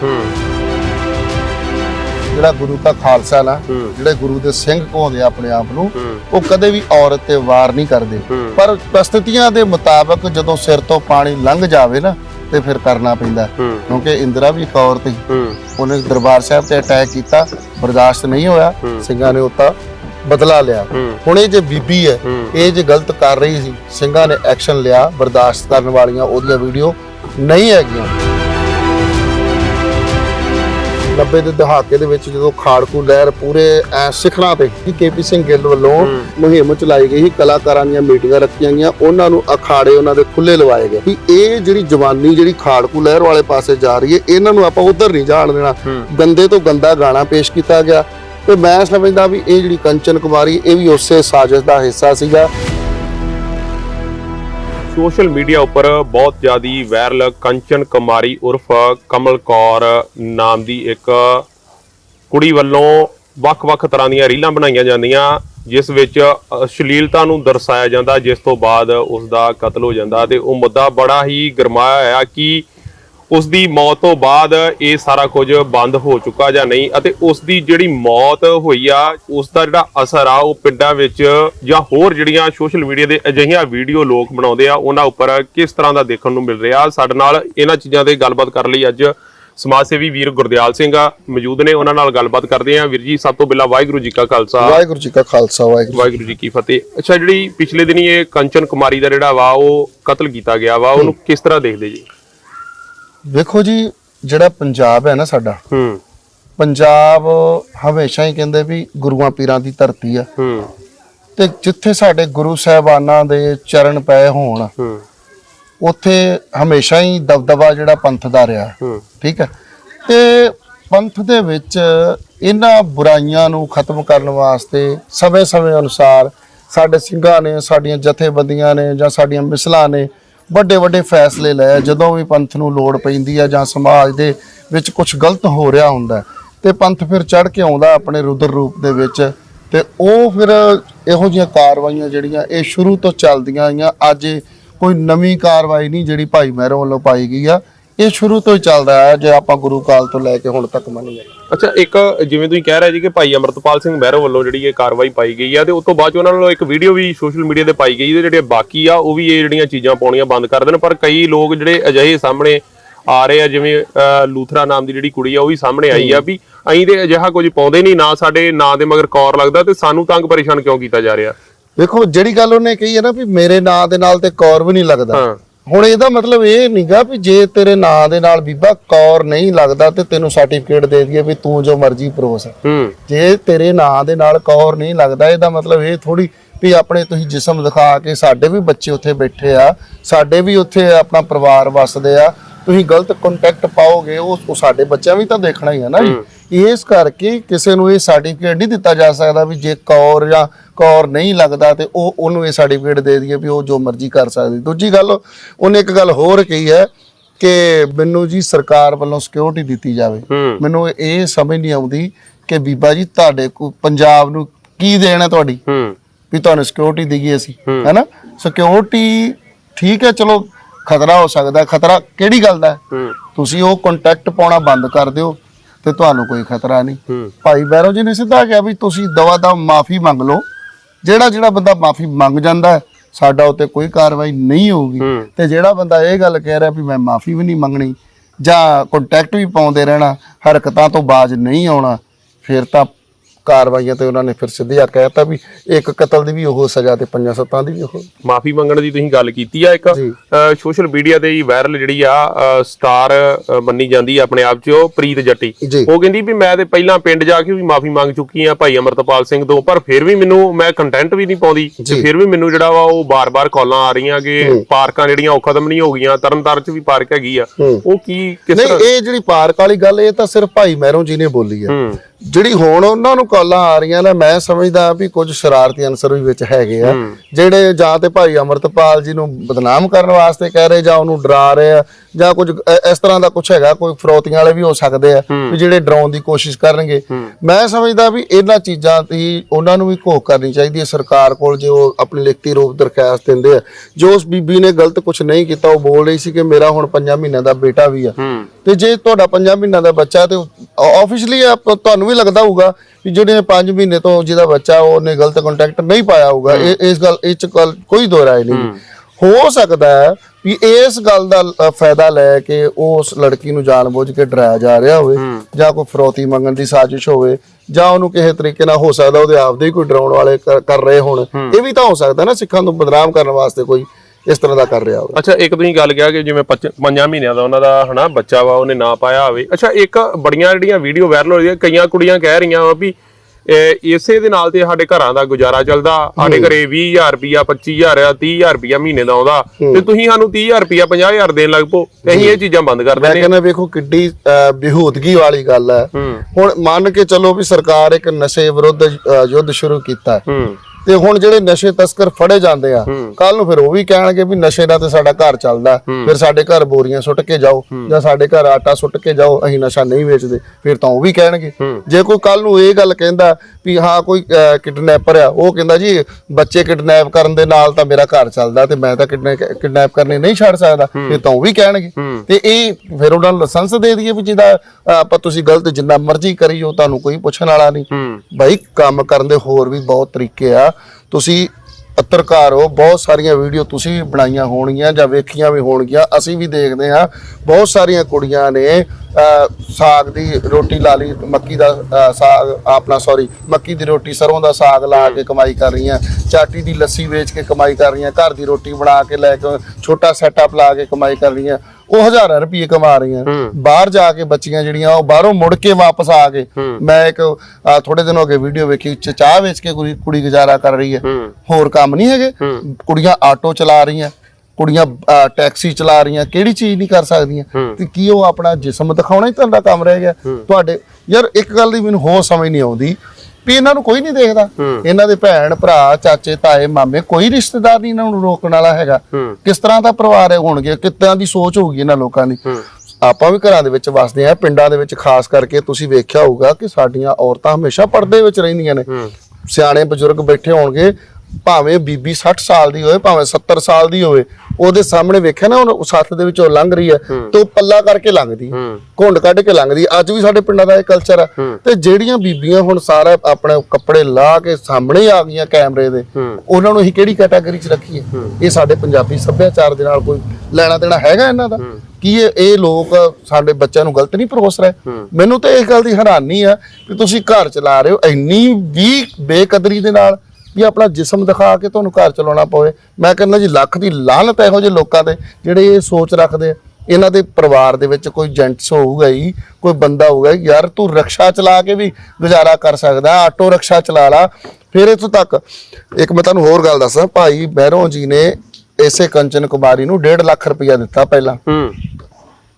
ਜਿਹੜਾ ਗੁਰੂ ਦਾ ਖਾਲਸਾ ਨਾ। ਜਿਹੜੇ ਗੁਰੂ ਦੇ ਸਿੰਘ ਕਹਾਉਂਦੇ ਆ ਆਪਣੇ ਆਪ ਨੂੰ ਉਹ ਕਦੇ ਵੀ ਔਰਤ ਤੇ ਵਾਰ ਨਹੀਂ ਕਰਦੇ। ਪਰ ਪ੍ਰਸਥਿਤੀਆਂ ਦੇ ਮੁਤਾਬਕ ਜਦੋਂ ਸਿਰ ਤੋਂ ਪਾਣੀ ਲੰਘ ਜਾਵੇ ਨਾ ਤੇ ਫਿਰ ਕਰਨਾ ਪੈਂਦਾ। ਕਿਉਂਕਿ ਇੰਦਰਾ ਵੀ ਇੱਕ ਔਰਤ ਸੀ। ਉਹਨੇ ਦਰਬਾਰ ਸਾਹਿਬ ਤੇ ਅਟੈਕ ਕੀਤਾ ਬਰਦਾਸ਼ਤ ਨਹੀਂ ਹੋਇਆ ਸਿੰਘਾਂ ਨੇ ਉੱਤਾ ਬਦਲਾ ਲਿਆ। ਹੁਣ ਇਹ ਜੇ ਬੀਬੀ ਹੂੰ। ਇਹ ਜੇ ਗਲਤ ਕਰ ਰਹੀ ਸੀ ਸਿੰਘਾਂ ਨੇ ਐਕਸ਼ਨ ਲਿਆ ਬਰਦਾਸ਼ਤ ਕਰਨ ਵਾਲੀਆਂ ਉਹਦੀਆਂ ਵੀਡੀਓ ਨਹੀਂ ਹੈਗੀਆਂ। 90 ਦੇ ਦਹਾਕੇ ਦੇ ਵਿੱਚ ਜਦੋਂ ਖਾੜਕੂ ਲਹਿਰ ਪੂਰੇ ਸਿਖਰਾਂ ਤੇ ਕੇਪੀ ਸਿੰਘ ਗਿੱਲ ਵੱਲੋਂ ਮੁਹਿੰਮ ਚਲਾਈ ਗਈ ਸੀ ਕਲਾਕਾਰਾਂ ਦੀਆਂ ਮੀਟਿੰਗਾਂ ਰੱਖੀਆਂ ਗਈਆਂ ਉਹਨਾਂ ਨੂੰ ਅਖਾੜੇ ਉਹਨਾਂ ਦੇ ਖੁੱਲੇ ਲਵਾਏ ਗਏ। ਵੀ ਇਹ ਜਿਹੜੀ ਜਵਾਨੀ ਜਿਹੜੀ ਖਾੜਕੂ ਲਹਿਰ ਵਾਲੇ ਪਾਸੇ ਜਾ ਰਹੀ ਹੈ ਇਹਨਾਂ ਨੂੰ ਆਪਾਂ ਉਧਰ ਨਹੀਂ ਜਾਣ ਦੇਣਾ। ਗੰਦੇ ਤੋਂ ਗੰਦਾ ਗਾਣਾ ਪੇਸ਼ ਕੀਤਾ ਗਿਆ। ਤੇ ਮੈਂ ਸਮਝਦਾ ਵੀ ਇਹ ਜਿਹੜੀ ਕੰਚਨ ਕੁਮਾਰੀ ਇਹ ਵੀ ਉਸੇ ਸਾਜ਼ਿਸ਼ ਦਾ ਹਿੱਸਾ ਸੀਗਾ। ਸੋਸ਼ਲ ਮੀਡੀਆ ਉੱਪਰ ਬਹੁਤ ਜ਼ਿਆਦੀ ਵਾਇਰਲ ਕੰਚਨ ਕੁਮਾਰੀ ਉਰਫ ਕਮਲ ਕੌਰ ਨਾਮ ਦੀ ਇੱਕ ਕੁੜੀ ਵੱਲੋਂ ਵੱਖ-ਵੱਖ ਤਰ੍ਹਾਂ ਦੀਆਂ ਰੀਲਾਂ ਬਣਾਈਆਂ ਜਾਂਦੀਆਂ, ਜਿਸ ਵਿੱਚ ਅਸ਼ਲੀਲਤਾ ਨੂੰ ਦਰਸਾਇਆ ਜਾਂਦਾ, ਜਿਸ ਤੋਂ ਬਾਅਦ ਉਸ ਦਾ ਕਤਲ ਹੋ ਜਾਂਦਾ ਤੇ ਉਹ ਮੁੱਦਾ ਬੜਾ ਹੀ ਗਰਮਾਇਆ ਹੋਇਆ ਕਿ ਉਸ ਦੀ ਮੌਤ ਤੋਂ ਬਾਅਦ ਇਹ ਸਾਰਾ ਕੁਝ ਬੰਦ ਹੋ ਚੁੱਕਾ ਜਾਂ ਨਹੀਂ ਅਤੇ ਉਸ ਦੀ ਜਿਹੜੀ ਮੌਤ ਹੋਈ ਆ ਉਸ ਦਾ ਜਿਹੜਾ ਅਸਰ ਆ ਉਹ ਪਿੰਡਾਂ ਵਿੱਚ ਜਾਂ ਹੋਰ ਜਿਹੜੀਆਂ ਸੋਸ਼ਲ ਮੀਡੀਆ ਦੇ ਅਜਿਹੀਆਂ ਵੀਡੀਓ ਲੋਕ ਬਣਾਉਂਦੇ ਆ ਉਹਨਾਂ ਉੱਪਰ ਕਿਸ ਤਰ੍ਹਾਂ ਦਾ ਦੇਖਣ ਨੂੰ ਮਿਲ ਰਿਹਾ? ਸਾਡੇ ਨਾਲ ਇਹਨਾਂ ਚੀਜ਼ਾਂ ਤੇ ਗੱਲਬਾਤ ਕਰਨ ਲਈ ਅੱਜ ਸਮਾਜ ਸੇਵੀ ਵੀਰ ਗੁਰਦਿਆਲ ਸਿੰਘ ਆ ਮੌਜੂਦ ਨੇ ਉਹਨਾਂ ਨਾਲ ਗੱਲਬਾਤ ਕਰਦੇ ਆ। ਵੀਰ ਜੀ ਸਭ ਤੋਂ ਪਹਿਲਾਂ ਵਾਹਿਗੁਰੂ ਜੀ ਕਾ ਖਾਲਸਾ। ਵਾਹਿਗੁਰੂ ਜੀ ਕਾ ਖਾਲਸਾ ਵਾਹਿਗੁਰੂ ਵਾਹਿਗੁਰੂ ਜੀ ਕੀ ਫਤਿਹ। ਅੱਛਾ ਜਿਹੜੀ ਪਿਛਲੇ ਦਿਨੀ ਇਹ ਕੰਚਨ ਕੁਮਾਰੀ ਦਾ ਜਿਹੜਾ ਵਾ ਉਹ ਕਤਲ ਕੀਤਾ ਗਿਆ ਵਾ ਉਹਨੂੰ ਕਿਸ ਤਰ੍ਹਾਂ ਦੇਖਦੇ ਜੀ? ਵੇਖੋ ਜੀ ਜਿਹੜਾ ਪੰਜਾਬ ਹੈ ਨਾ ਸਾਡਾ ਹੂੰ। ਪੰਜਾਬ ਹਮੇਸ਼ਾ ਹੀ ਕਹਿੰਦੇ ਵੀ ਗੁਰੂਆਂ ਪੀਰਾਂ ਦੀ ਧਰਤੀ ਆ। ਹੂੰ। ਤੇ ਜਿੱਥੇ ਸਾਡੇ ਗੁਰੂ ਸਾਹਿਬਾਨਾਂ ਦੇ ਚਰਨ ਪਏ ਹੋਣ ਹੂੰ। ਉੱਥੇ ਹਮੇਸ਼ਾ ਹੀ ਦਬਦਬਾ ਜਿਹੜਾ ਪੰਥ ਦਾ ਰਿਹਾ। ਹੂੰ। ਠੀਕ ਹੈ? ਤੇ ਪੰਥ ਦੇ ਵਿੱਚ ਇਹਨਾਂ ਬੁਰਾਈਆਂ ਨੂੰ ਖਤਮ ਕਰਨ ਵਾਸਤੇ ਸਮੇਂ-ਸਮੇਂ ਅਨੁਸਾਰ ਸਾਡੇ ਸਿੰਘਾਂ ਨੇ ਸਾਡੀਆਂ ਜਥੇਬੰਦੀਆਂ ਨੇ ਜਾਂ ਸਾਡੀਆਂ ਮਿਸਲਾਂ ਨੇ ਵੱਡੇ ਵੱਡੇ ਫੈਸਲੇ ਲਏ ਜਦੋਂ ਵੀ ਪੰਥ ਨੂੰ ਲੋੜ ਪੈਂਦੀ ਆ ਜਾਂ ਸਮਾਜ ਦੇ ਵਿੱਚ ਕੁਝ ਗਲਤ ਹੋ ਰਿਹਾ ਹੁੰਦਾ ਹੈ, ਤੇ ਪੰਥ ਫਿਰ ਚੜ ਕੇ ਆਉਂਦਾ ਆਪਣੇ ਰੁਦਰ ਰੂਪ ਦੇ ਵਿੱਚ। ਤੇ ਉਹ ਫਿਰ ਇਹੋ ਜਿਹੀਆਂ ਕਾਰਵਾਈਆਂ ਜਿਹੜੀਆਂ ਇਹ ਸ਼ੁਰੂ ਤੋਂ ਚੱਲਦੀਆਂ ਆਈਆਂ। ਅੱਜ ਕੋਈ ਨਵੀਂ ਕਾਰਵਾਈ ਨਹੀਂ ਜਿਹੜੀ ਭਾਈ ਮਹਿਰੋਂ ਵੱਲੋਂ ਪਾਈ ਗਈ ਆ। ਇਹ ਸ਼ੁਰੂ ਤੋਂ ਹੀ ਚੱਲਦਾ ਹੈ ਜੇ ਆਪਾਂ ਗੁਰੂ ਕਾਲ ਤੋਂ ਲੈ ਕੇ ਹੁਣ ਤੱਕ ਮੰਨੀਏ। ਅੱਛਾ ਇੱਕ ਜਿਵੇਂ ਤੁਸੀਂ ਕਹਿ ਰਹੇ ਜੀ ਕਿ ਭਾਈ ਅਮਰਤਪਾਲ ਸਿੰਘ ਮਹਿਰੋ ਵੱਲੋਂ ਜਿਹੜੀ ਇਹ ਕਾਰਵਾਈ ਪਾਈ ਗਈ ਆ ਤੇ ਉਸ ਤੋਂ ਬਾਅਦ 'ਚ ਉਹਨਾਂ ਵੱਲੋਂ ਇੱਕ ਵੀਡੀਓ ਵੀ ਸੋਸ਼ਲ ਮੀਡੀਆ ਤੇ ਪਾਈ ਗਈ ਤੇ ਜਿਹੜੇ ਬਾਕੀ ਆ ਉਹ ਵੀ ਇਹ ਜਿਹੜੀਆਂ ਚੀਜ਼ਾਂ ਪਾਉਣੀਆਂ ਬੰਦ ਕਰ ਦੇਣ ਪਰ ਕਈ ਲੋਕ ਜਿਹੜੇ ਅਜਿਹੇ ਸਾਹਮਣੇ ਆ ਰਹੇ ਆ ਜਿਵੇਂ ਲੂਥਰਾ ਨਾਮ ਦੀ ਜਿਹੜੀ ਕੁੜੀ ਆ ਉਹ ਵੀ ਸਾਹਮਣੇ ਆਈ ਆ ਵੀ ਅਸੀਂ ਤੇ ਅਜਿਹਾ ਕੁਝ ਪਾਉਂਦੇ ਨਹੀਂ ਨਾ ਸਾਡੇ ਨਾਂ ਦੇ ਮਗਰ ਕੌਰ ਲੱਗਦਾ ਤੇ ਸਾਨੂੰ ਤੰਗ ਪਰੇਸ਼ਾਨ ਕਿਉਂ ਕੀਤਾ ਜਾ ਰਿਹਾ? ਵੇਖੋ ਜਿਹੜੀ ਗੱਲ ਉਹਨੇ ਕਹੀ ਹੈ ਨਾ ਵੀ ਮੇਰੇ ਨਾਂ ਦੇ ਨਾਲ ਤੇ ਕੌਰ ਵੀ ਨਹੀਂ ਲੱਗਦਾ। ਹੁਣ ਇਹਦਾ ਮਤਲਬ ਇਹ ਨਹੀਂਗਾ ਵੀ ਜੇ ਤੇਰੇ ਨਾਂ ਦੇ ਨਾਲ ਬੀਬਾ ਕੌਰ ਨਹੀਂ ਲੱਗਦਾ ਤੇ ਤੈਨੂੰ ਸਰਟੀਫਿਕੇਟ ਦੇ ਦਈਏ ਵੀ ਤੂੰ ਜੋ ਮਰਜ਼ੀ ਪਰੋਸ। ਹੂੰ। ਜੇ ਤੇਰੇ ਨਾਂ ਦੇ ਨਾਲ ਕੌਰ ਨਹੀਂ ਲੱਗਦਾ ਇਹਦਾ ਮਤਲਬ ਇਹ ਥੋੜੀ ਵੀ ਆਪਣੇ ਤੁਸੀਂ ਜਿਸਮ ਦਿਖਾ ਕੇ ਸਾਡੇ ਵੀ ਬੱਚੇ ਉੱਥੇ ਬੈਠੇ ਆ ਸਾਡੇ ਵੀ ਉੱਥੇ ਆਪਣਾ ਪਰਿਵਾਰ ਵਸਦੇ ਆ ਤੁਸੀਂ ਗਲਤ ਕੰਟੈਕਟ ਪਾਓਗੇ ਉਹ ਉਹ ਸਾਡੇ ਬੱਚਿਆਂ ਵੀ ਤਾਂ ਦੇਖਣਾ ਹੀ ਹੈ ਨਾ ਜੀ। ਇਸ ਕਰਕੇ ਕਿਸੇ ਨੂੰ ਇਹ ਸਰਟੀਫਿਕੇਟ ਨਹੀਂ ਦਿੱਤਾ ਜਾ ਸਕਦਾ ਵੀ ਜੇ ਕੌਰ ਜਾਂ ਕੌਰ ਨਹੀਂ ਲੱਗਦਾ ਤੇ ਉਹ ਉਹਨੂੰ ਇਹ ਸਰਟੀਫਿਕੇਟ ਦੇ ਦਈਏ ਵੀ ਉਹ ਜੋ ਮਰਜ਼ੀ ਕਰ ਸਕਦੀ। ਦੂਜੀ ਗੱਲ ਉਹਨੇ ਇੱਕ ਗੱਲ ਹੋਰ ਕਹੀ ਹੈ ਕਿ ਮੈਨੂੰ ਜੀ ਸਰਕਾਰ ਵੱਲੋਂ ਸਿਕਿਉਰਿਟੀ ਦਿੱਤੀ ਜਾਵੇ। ਮੈਨੂੰ ਇਹ ਸਮਝ ਨਹੀਂ ਆਉਂਦੀ ਕਿ ਬੀਬਾ ਜੀ ਤੁਹਾਡੇ ਕੋ ਪੰਜਾਬ ਨੂੰ ਕੀ ਦੇਣਾ ਤੁਹਾਡੀ? ਹੂੰ। ਵੀ ਤੁਹਾਨੂੰ ਸਿਕਿਉਰਿਟੀ ਦੇਈਏ ਅਸੀਂ ਹੈਨਾ? ਸਿਕਿਉਰਿਟੀ ਠੀਕ ਹੈ ਚਲੋ ਖਤਰਾ ਹੋ ਸਕਦਾ ਖਤਰਾ ਕਿਹੜੀ ਗੱਲ ਦਾ ਤੁਸੀਂ ਉਹ ਕੰਟੈਕਟ ਪਾਉਣਾ ਬੰਦ ਕਰ ਦਿਓ। ਤੇ ਤੁਹਾਨੂੰ ਕੋਈ ਖਤਰਾ ਨਹੀਂ। ਭਾਈ ਬੈਰੋ ਜੀ ਨੇ ਸਿੱਧਾ ਕਿਹਾ ਵੀ ਤੁਸੀਂ ਦਵਾ ਦਾ ਮਾਫੀ ਮੰਗ ਲਓ। ਜਿਹੜਾ ਜਿਹੜਾ ਬੰਦਾ ਮਾਫੀ ਮੰਗ ਜਾਂਦਾ ਸਾਡਾ ਉੱਤੇ ਕੋਈ ਕਾਰਵਾਈ ਨਹੀਂ ਹੋਊਗੀ। ਤੇ ਜਿਹੜਾ ਬੰਦਾ ਇਹ ਗੱਲ ਕਹਿ ਰਿਹਾ ਵੀ ਮੈਂ ਮਾਫੀ ਵੀ ਨਹੀਂ ਮੰਗਣੀ ਜਾਂ ਕੰਟੈਕਟ ਵੀ ਪਾਉਂਦੇ ਰਹਿਣਾ ਹਰਕਤਾਂ ਤੋਂ ਬਾਜ ਨਹੀਂ ਆਉਣਾ ਫਿਰ ਤਾਂ ਕਾਰਵਾਈਆਂ ਤੇ ਉਹਨਾਂ ਨੇ ਫਿਰ ਸਿੱਧਿਆ ਕਹਿਤਾ ਵੀ ਇੱਕ ਕਤਲ ਦੀ ਵੀ ਉਹ ਸਜ਼ਾ ਤੇ ਪੰਜਾਂ ਸੱਤਾਂ ਦੀ ਵੀ ਉਹ ਮਾਫੀ ਮੰਗਣ ਦੀ ਤੁਸੀਂ ਗੱਲ ਕੀਤੀ ਆ ਇੱਕ। ਸੋਸ਼ਲ ਮੀਡੀਆ ਤੇ ਹੀ ਵਾਇਰਲ ਜਿਹੜੀ ਆ ਸਟਾਰ ਮੰਨੀ ਜਾਂਦੀ ਆ ਆਪਣੇ ਆਪ 'ਚ ਉਹ ਪ੍ਰੀਤ ਜੱਟੀ। ਉਹ ਕਹਿੰਦੀ ਵੀ ਮੈਂ ਤੇ ਪਹਿਲਾਂ ਪਿੰਡ ਜਾ ਕੇ ਵੀ ਮਾਫੀ ਮੰਗ ਚੁੱਕੀ ਆ ਭਾਈ ਅਮਰਤਪਾਲ ਸਿੰਘ ਤੋਂ ਪਰ ਫਿਰ ਵੀ ਮੈਨੂੰ ਮੈਂ ਕੰਟੈਂਟ ਵੀ ਨਹੀਂ ਪਾਉਂਦੀ ਤੇ। ਫਿਰ ਵੀ ਮੈਨੂੰ ਜਿਹੜਾ ਵਾ ਉਹ ਬਾਰ-ਬਾਰ ਕਾਲਾਂ ਆ ਰਹੀਆਂ ਕਿ ਪਾਰਕਾਂ ਜਿਹੜੀਆਂ ਉਹ ਖਤਮ ਨਹੀਂ ਹੋ ਗਈਆਂ ਤਰਨਤਾਰਨ 'ਚ ਵੀ ਪਾਰਕ ਹੈਗੀ ਆ। ਉਹ ਕੀ ਕਿਸ ਨਹੀਂ ਇਹ ਜਿਹੜੀ ਪਾਰਕ ਵਾਲੀ ਗੱਲ ਇਹ ਤਾਂ ਸਿਰਫ ਭਾਈ ਮਹਿਰੋਂ ਜੀ ਨੇ ਬੋਲੀ ਹੂੰ ਜਿਹੜੀ ਹੁਣ ਉਹਨਾਂ ਨੂੰ ਕਾਲਾਂ ਆ ਰਹੀਆਂ ਨੇ ਮੈਂ ਸਮਝਦਾ ਵੀ ਕੁਝ ਸ਼ਰਾਰਤੀ ਅਨਸਰ ਵੀ ਵਿੱਚ ਹੈਗੇ ਆ ਜਿਹੜੇ ਜਾਂ ਤੇ ਭਾਈ ਅਮਰਤਪਾਲ ਜੀ ਨੂੰ ਬਦਨਾਮ ਕਰਨ ਵਾਸਤੇ ਕਹਿ ਰਹੇ ਜਾਂ ਉਹਨੂੰ ਡਰਾ ਰਹੇ ਆ ਜਾਂ ਕੁਝ ਇਸ ਤਰ੍ਹਾਂ ਦਾ ਕੁਝ ਹੈਗਾ ਕੋਈ ਫਰੋਤੀਆਂ ਵਾਲੇ ਵੀ ਹੋ ਸਕਦੇ ਆ ਵੀ ਜਿਹੜੇ ਡਰਾਉਣ ਦੀ ਕੋਸ਼ਿਸ਼ ਕਰਨਗੇ। ਮੈਂ ਸਮਝਦਾ ਵੀ ਇਹਨਾਂ ਚੀਜ਼ਾਂ ਦੀ ਉਹਨਾਂ ਨੂੰ ਵੀ ਘੋਖ ਕਰਨੀ ਚਾਹੀਦੀ ਹੈ ਸਰਕਾਰ ਕੋਲ ਜੇ ਉਹ ਆਪਣੀ ਲਿਖਤੀ ਰੂਪ ਦਰਖਾਸਤ ਦਿੰਦੇ ਆ। ਜੋ ਉਸ ਬੀਬੀ ਨੇ ਗਲਤ ਕੁਝ ਨਹੀਂ ਕੀਤਾ ਉਹ ਬੋਲ ਰਹੀ ਸੀ ਕਿ ਮੇਰਾ ਹੁਣ 5 ਮਹੀਨਿਆਂ ਦਾ ਬੇਟਾ ਵੀ ਆ। ਤੇ ਜੇ ਤੁਹਾਡਾ 5 ਮਹੀਨਿਆਂ ਦਾ ਬੱਚਾ ਤੇ ਆਫੀਸ਼ੀਅਲੀ ਤੁਹਾਨੂੰ ਵੀ ਲੱਗਦਾ ਹੋਊਗਾ ਵੀ ਜਿਹੜੇ 5 ਮਹੀਨੇ ਤੋਂ ਜਿਹਦਾ ਬੱਚਾ ਉਹਨੇ ਗਲਤ ਕੰਟੈਕਟ ਨਹੀਂ ਪਾਇਆ ਹੋਊਗਾ। ਇਸ ਗੱਲ ਇਹ ਚ ਕੋਈ ਦੋ ਰਾਏ ਨਹੀਂ। ਹੋ। ਸਕਦਾ ਹੈ ਵੀ ਇਸ ਗੱਲ ਦਾ ਫਾਇਦਾ ਲੈ ਕੇ ਉਸ ਲੜਕੀ ਨੂੰ ਜਾਣਬੁੱਝ ਕੇ ਡਰਾਇਆ ਜਾ ਰਿਹਾ ਹੋਵੇ ਜਾਂ ਕੋਈ ਫਰੋਤੀ ਮੰਗਣ ਦੀ ਸਾਜ਼ਿਸ਼ ਹੋਵੇ ਜਾਂ ਉਹਨੂੰ ਕਿਸੇ ਤਰੀਕੇ ਨਾਲ ਹੋ ਸਕਦਾ ਉਹਦੇ ਆਪਦੇ ਹੀ ਕੋਈ ਡਰਾਉਣ ਵਾਲੇ ਕਰ ਰਹੇ ਹੋਣ। ਇਹ ਵੀ ਤਾਂ ਹੋ ਸਕਦਾ ਨਾ ਸਿੱਖਾਂ ਨੂੰ ਬਦਨਾਮ ਕਰਨ ਵਾਸਤੇ ਕੋਈ ਇਸ ਤਰ੍ਹਾਂ ਦਾ ਕਰ ਰਿਹਾ ਹੋਵੇ ਅੱਛਾ ਇੱਕ ਤੁਸੀਂ ਗੱਲ ਕਿਹਾ ਕਿ ਜਿਵੇਂ ਪੱਚ- ਪੰਜਾਂ ਮਹੀਨਿਆਂ ਦਾ ਉਹਨਾਂ ਦਾ ਹਨਾ ਬੱਚਾ ਵਾ ਉਹਨੇ ਨਾ ਪਾਇਆ ਹੋਵੇ। ਅੱਛਾ ਇੱਕ ਬੜੀਆਂ ਜਿਹੜੀਆਂ ਵੀਡੀਓ ਵਾਇਰਲ ਹੋ ਰਹੀਆਂ ਕਈਆਂ ਕੁੜੀਆਂ ਕਹਿ ਰਹੀਆਂ ਵਾ ਵੀ ਇਸੇ ਦੇ ਨਾਲ ਤੇ ਸਾਡੇ ਘਰਾਂ ਦਾ ਗੁਜ਼ਾਰਾ ਚੱਲਦਾ। ਸਾਡੇ ਘਰੇ 20000 ਰੁਪਿਆ 25000 ਆ 30000 ਰੁਪਿਆ ਮਹੀਨੇ ਦਾ ਆਉਂਦਾ। ਤੇ ਤੁਸੀਂ ਸਾਨੂੰ 30000 ਰੁਪਿਆ 50000 ਦੇਣ ਲੱਗ ਪੋ ਅਸੀਂ ਇਹ ਚੀਜ਼ਾਂ ਬੰਦ ਕਰ ਮੈਂ ਦਿੰਦੇ ਕਹਿੰਦਾ ਵੇਖੋ ਕਿੱਡੀ ਬੇਹੂਦਗੀ ਵਾਲੀ ਗੱਲ ਹੈ। ਹੁਣ ਮੰਨ ਕੇ ਚੱਲੋ ਵੀ ਸਰਕਾਰ ਇੱਕ ਨਸ਼ੇ ਵਿਰੁੱਧ ਯੁੱਧ ਸ਼ੁਰੂ ਕੀਤਾ ਤੇ ਹੁਣ ਜਿਹੜੇ ਨਸ਼ੇ ਤਸਕਰ ਫੜੇ ਜਾਂਦੇ ਆ ਕੱਲ ਨੂੰ ਫਿਰ ਉਹ ਵੀ ਕਹਿਣਗੇ ਵੀ ਨਸ਼ੇ ਨਾਲ ਤੇ ਸਾਡਾ ਘਰ ਚੱਲਦਾ ਫਿਰ ਸਾਡੇ ਘਰ ਬੋਰੀਆਂ ਸੁੱਟ ਕੇ ਜਾਓ ਜਾਂ ਸਾਡੇ ਘਰ ਆਟਾ ਸੁੱਟ ਕੇ ਜਾਓ ਅਸੀਂ ਨਸ਼ਾ ਨਹੀਂ ਵੇਚਦੇ। ਫਿਰ ਤਾਂ ਉਹ ਵੀ ਕਹਿਣਗੇ। ਜੇ ਕੋਈ ਕੱਲ ਨੂੰ ਇਹ ਗੱਲ ਕਹਿੰਦਾ ਵੀ ਹਾਂ ਕੋਈ ਕਿਡਨੈਪਰ ਆ ਉਹ ਕਹਿੰਦਾ ਜੀ ਬੱਚੇ ਕਿਡਨੈਪ ਕਰਨ ਦੇ ਨਾਲ ਤਾਂ ਮੇਰਾ ਘਰ ਚੱਲਦਾ ਤੇ ਮੈਂ ਤਾਂ ਕਿਡਨੈਪ ਕਰਨੇ ਨਹੀਂ ਛੱਡ ਸਕਦਾ। ਫਿਰ ਤਾਂ ਉਹ ਵੀ ਕਹਿਣਗੇ। ਤੇ ਇਹ ਫਿਰ ਉਹਨਾਂ ਨੂੰ ਲਾਇਸੈਂਸ ਦੇ ਦਈਏ ਵੀ ਜਿਹਦਾ ਆਪਾਂ ਤੁਸੀਂ ਗਲਤ ਜਿੰਨਾ ਮਰਜ਼ੀ ਕਰੀਓ ਤੁਹਾਨੂੰ ਕੋਈ ਪੁੱਛਣ ਵਾਲਾ ਨਹੀਂ। ਭਾਈ ਕੰਮ ਕਰਨ ਦੇ ਹੋਰ ਵੀ ਬਹੁਤ ਤਰੀਕੇ ਆ। ਤੁਸੀਂ ਪੱਤਰਕਾਰ ਹੋ, ਬਹੁਤ ਸਾਰੀਆਂ ਵੀਡੀਓ ਤੁਸੀਂ ਵੀ ਬਣਾਈਆਂ ਹੋਣਗੀਆਂ ਜਾਂ ਵੇਖੀਆਂ ਵੀ ਹੋਣਗੀਆਂ, ਅਸੀਂ ਵੀ ਦੇਖਦੇ ਹਾਂ। ਬਹੁਤ ਸਾਰੀਆਂ ਕੁੜੀਆਂ ਨੇ ਸਾਗ ਦੀ ਰੋਟੀ ਲਾ ਲਈ, ਮੱਕੀ ਦਾ ਸਾਗ, ਆਪਣਾ ਸੌਰੀ ਮੱਕੀ ਦੀ ਰੋਟੀ, ਸਰੋਂ ਦਾ ਸਾਗ ਲਾ ਕੇ ਕਮਾਈ ਕਰ ਰਹੀਆਂ, ਚਾਟੀ ਦੀ ਲੱਸੀ ਵੇਚ ਕੇ ਕਮਾਈ ਕਰ ਰਹੀਆਂ, ਘਰ ਦੀ ਰੋਟੀ ਬਣਾ ਕੇ ਲੈ ਕੇ, ਛੋਟਾ ਸੈਟਅਪ ਲਾ ਕੇ ਕਮਾਈ ਕਰ ਰਹੀਆਂ। ਉਹ ਹਜ਼ਾਰਾਂ ਰੁਪਏ ਕਮਾ ਰਹੀਆਂ ਬਾਹਰ ਜਾ ਕੇ ਬੱਚੀਆਂ ਜਿਹੜੀਆਂ ਉਹ ਬਾਹਰੋਂ ਮੁੜ ਕੇ ਵਾਪਸ ਆ ਕੇ ਮੈਂ ਇੱਕ ਥੋੜੇ ਦਿਨ ਹੋ ਗਏ ਵੀਡੀਓ ਵੇਖੀ ਚਾਹ ਵੇਚ ਕੇ ਕੁੜੀ ਕੁੜੀ ਗੁਜ਼ਾਰਾ ਕਰ ਰਹੀ ਹੈ। ਹੋਰ ਕੰਮ ਨਹੀਂ ਹੈਗੇ। ਕੁੜੀਆਂ ਆਟੋ ਚਲਾ ਰਹੀਆਂ ਕੁੜੀਆਂ ਟੈਕਸੀ ਚਲਾ ਰਹੀਆਂ ਕਿਹੜੀ ਚੀਜ਼ ਨਹੀਂ ਕਰ ਸਕਦੀਆਂ। ਤੇ ਕੀ ਉਹ ਆਪਣਾ ਜਿਸਮ ਦਿਖਾਉਣਾ ਹੀ ਤੁਹਾਡਾ ਕੰਮ ਰਹਿ ਗਿਆ। ਤੁਹਾਡੇ ਯਾਰ ਇੱਕ ਗੱਲ ਦੀ ਮੈਨੂੰ ਹੋਰ ਸਮਝ ਨਹੀਂ ਆਉਂਦੀ। ਵੀ ਇਹਨਾਂ ਨੂੰ ਕੋਈ ਨਹੀਂ ਦੇਖਦਾ। ਇਹਨਾਂ ਦੇ ਭੈਣ ਭਰਾ ਚਾਚੇ ਤਾਏ ਮਾਮੇ ਕੋਈ ਰਿਸ਼ਤੇਦਾਰ ਨਹੀਂ ਇਹਨਾਂ ਨੂੰ ਰੋਕਣ ਵਾਲਾ ਹੈਗਾ। ਕਿਸ ਤਰ੍ਹਾਂ ਦਾ ਪਰਿਵਾਰ ਹੋਣਗੇ? ਕਿੱਦਾਂ ਦੀ ਸੋਚ ਹੋਊਗੀ ਇਹਨਾਂ ਲੋਕਾਂ ਦੀ? ਆਪਾਂ ਵੀ ਘਰਾਂ ਦੇ ਵਿੱਚ ਵਸਦੇ ਆ ਪਿੰਡਾਂ ਦੇ ਵਿੱਚ ਖਾਸ ਕਰਕੇ ਤੁਸੀਂ ਵੇਖਿਆ ਹੋਊਗਾ ਕਿ ਸਾਡੀਆਂ ਔਰਤਾਂ ਹਮੇਸ਼ਾ ਪਰਦੇ ਵਿੱਚ ਰਹਿੰਦੀਆਂ ਨੇ। ਸਿਆਣੇ ਬਜ਼ੁਰਗ ਬੈਠੇ ਹੋਣਗੇ ਭਾਵੇਂ ਬੀਬੀ 60 ਸਾਲ ਦੀ ਹੋਵੇ ਭਾਵੇਂ 70 ਸਾਲ ਦੀ ਹੋਵੇ ਉਹਦੇ ਸਾਹਮਣੇ ਵੇਖਿਆ ਨਾ ਉਹ ਸੱਥ ਦੇ ਵਿੱਚੋਂ ਲੰਘ ਰਹੀ ਹੈ ਤੇ ਉਹ ਪੱਲਾ ਕਰਕੇ ਲੰਘਦੀ। ਘੁੰਡ ਕੱਢ ਕੇ ਲੰਘਦੀ। ਅੱਜ ਵੀ ਸਾਡੇ ਪਿੰਡਾਂ ਦਾ ਇਹ ਕਲਚਰ ਆ। ਤੇ ਜਿਹੜੀਆਂ ਬੀਬੀਆਂ ਹੁਣ ਸਾਰਾ ਆਪਣੇ ਕੱਪੜੇ ਲਾ ਕੇ ਸਾਹਮਣੇ ਆ ਗਈਆਂ ਕੈਮਰੇ ਦੇ ਉਹਨਾਂ ਨੂੰ ਅਸੀਂ ਕਿਹੜੀ ਕੈਟਾਗਰੀ 'ਚ ਰੱਖੀਏ? ਇਹ ਸਾਡੇ ਪੰਜਾਬੀ ਸੱਭਿਆਚਾਰ ਦੇ ਨਾਲ ਕੋਈ ਲੈਣਾ ਦੇਣਾ ਹੈਗਾ ਇਹਨਾਂ ਦਾ? ਕੀ ਇਹ ਇਹ ਲੋਕ ਸਾਡੇ ਬੱਚਿਆਂ ਨੂੰ ਗਲਤ ਨਹੀਂ ਪਰੋਸ ਰਹੇ? ਮੈਨੂੰ ਤਾਂ ਇਸ ਗੱਲ ਦੀ ਹੈਰਾਨੀ ਆ ਕਿ ਤੁਸੀਂ ਘਰ ਚਲਾ ਰਹੇ ਹੋ ਇੰਨੀ ਵੀ ਬੇਕਦਰੀ ਦੇ ਨਾਲ ਵੀ ਆਪਣਾ ਜਿਸਮ ਦਿਖਾ ਕੇ ਤੁਹਾਨੂੰ ਘਰ ਚਲਾਉਣਾ ਪਵੇ। ਮੈਂ ਕਹਿੰਦਾ ਜੀ, ਲੱਖ ਦੀ ਲਾਹਨਤ ਇਹੋ ਜਿਹੇ ਲੋਕਾਂ ਦੇ ਜਿਹੜੇ ਇਹ ਸੋਚ ਰੱਖਦੇ ਆ। ਇਹਨਾਂ ਦੇ ਪਰਿਵਾਰ ਦੇ ਵਿੱਚ ਕੋਈ ਜੈਂਟਸ ਹੋਊਗਾ ਹੀ ਕੋਈ ਬੰਦਾ ਹੋਊਗਾ ਯਾਰ ਤੂੰ ਰਕਸ਼ਾ ਚਲਾ ਕੇ ਵੀ ਗੁਜ਼ਾਰਾ ਕਰ ਸਕਦਾ, ਆਟੋ ਰਕਸ਼ਾ ਚਲਾ ਲਾ। ਫਿਰ ਇੱਥੋਂ ਤੱਕ, ਇੱਕ ਮੈਂ ਤੁਹਾਨੂੰ ਹੋਰ ਗੱਲ ਦੱਸਾਂ, ਭਾਈ ਬਹਿਰੋਂ ਜੀ ਨੇ ਇਸੇ ਕੰਚਨ ਕੁਮਾਰੀ ਨੂੰ 1.5 ਲੱਖ ਰੁਪਇਆ ਦਿੱਤਾ ਪਹਿਲਾਂ। ਹੂੰ।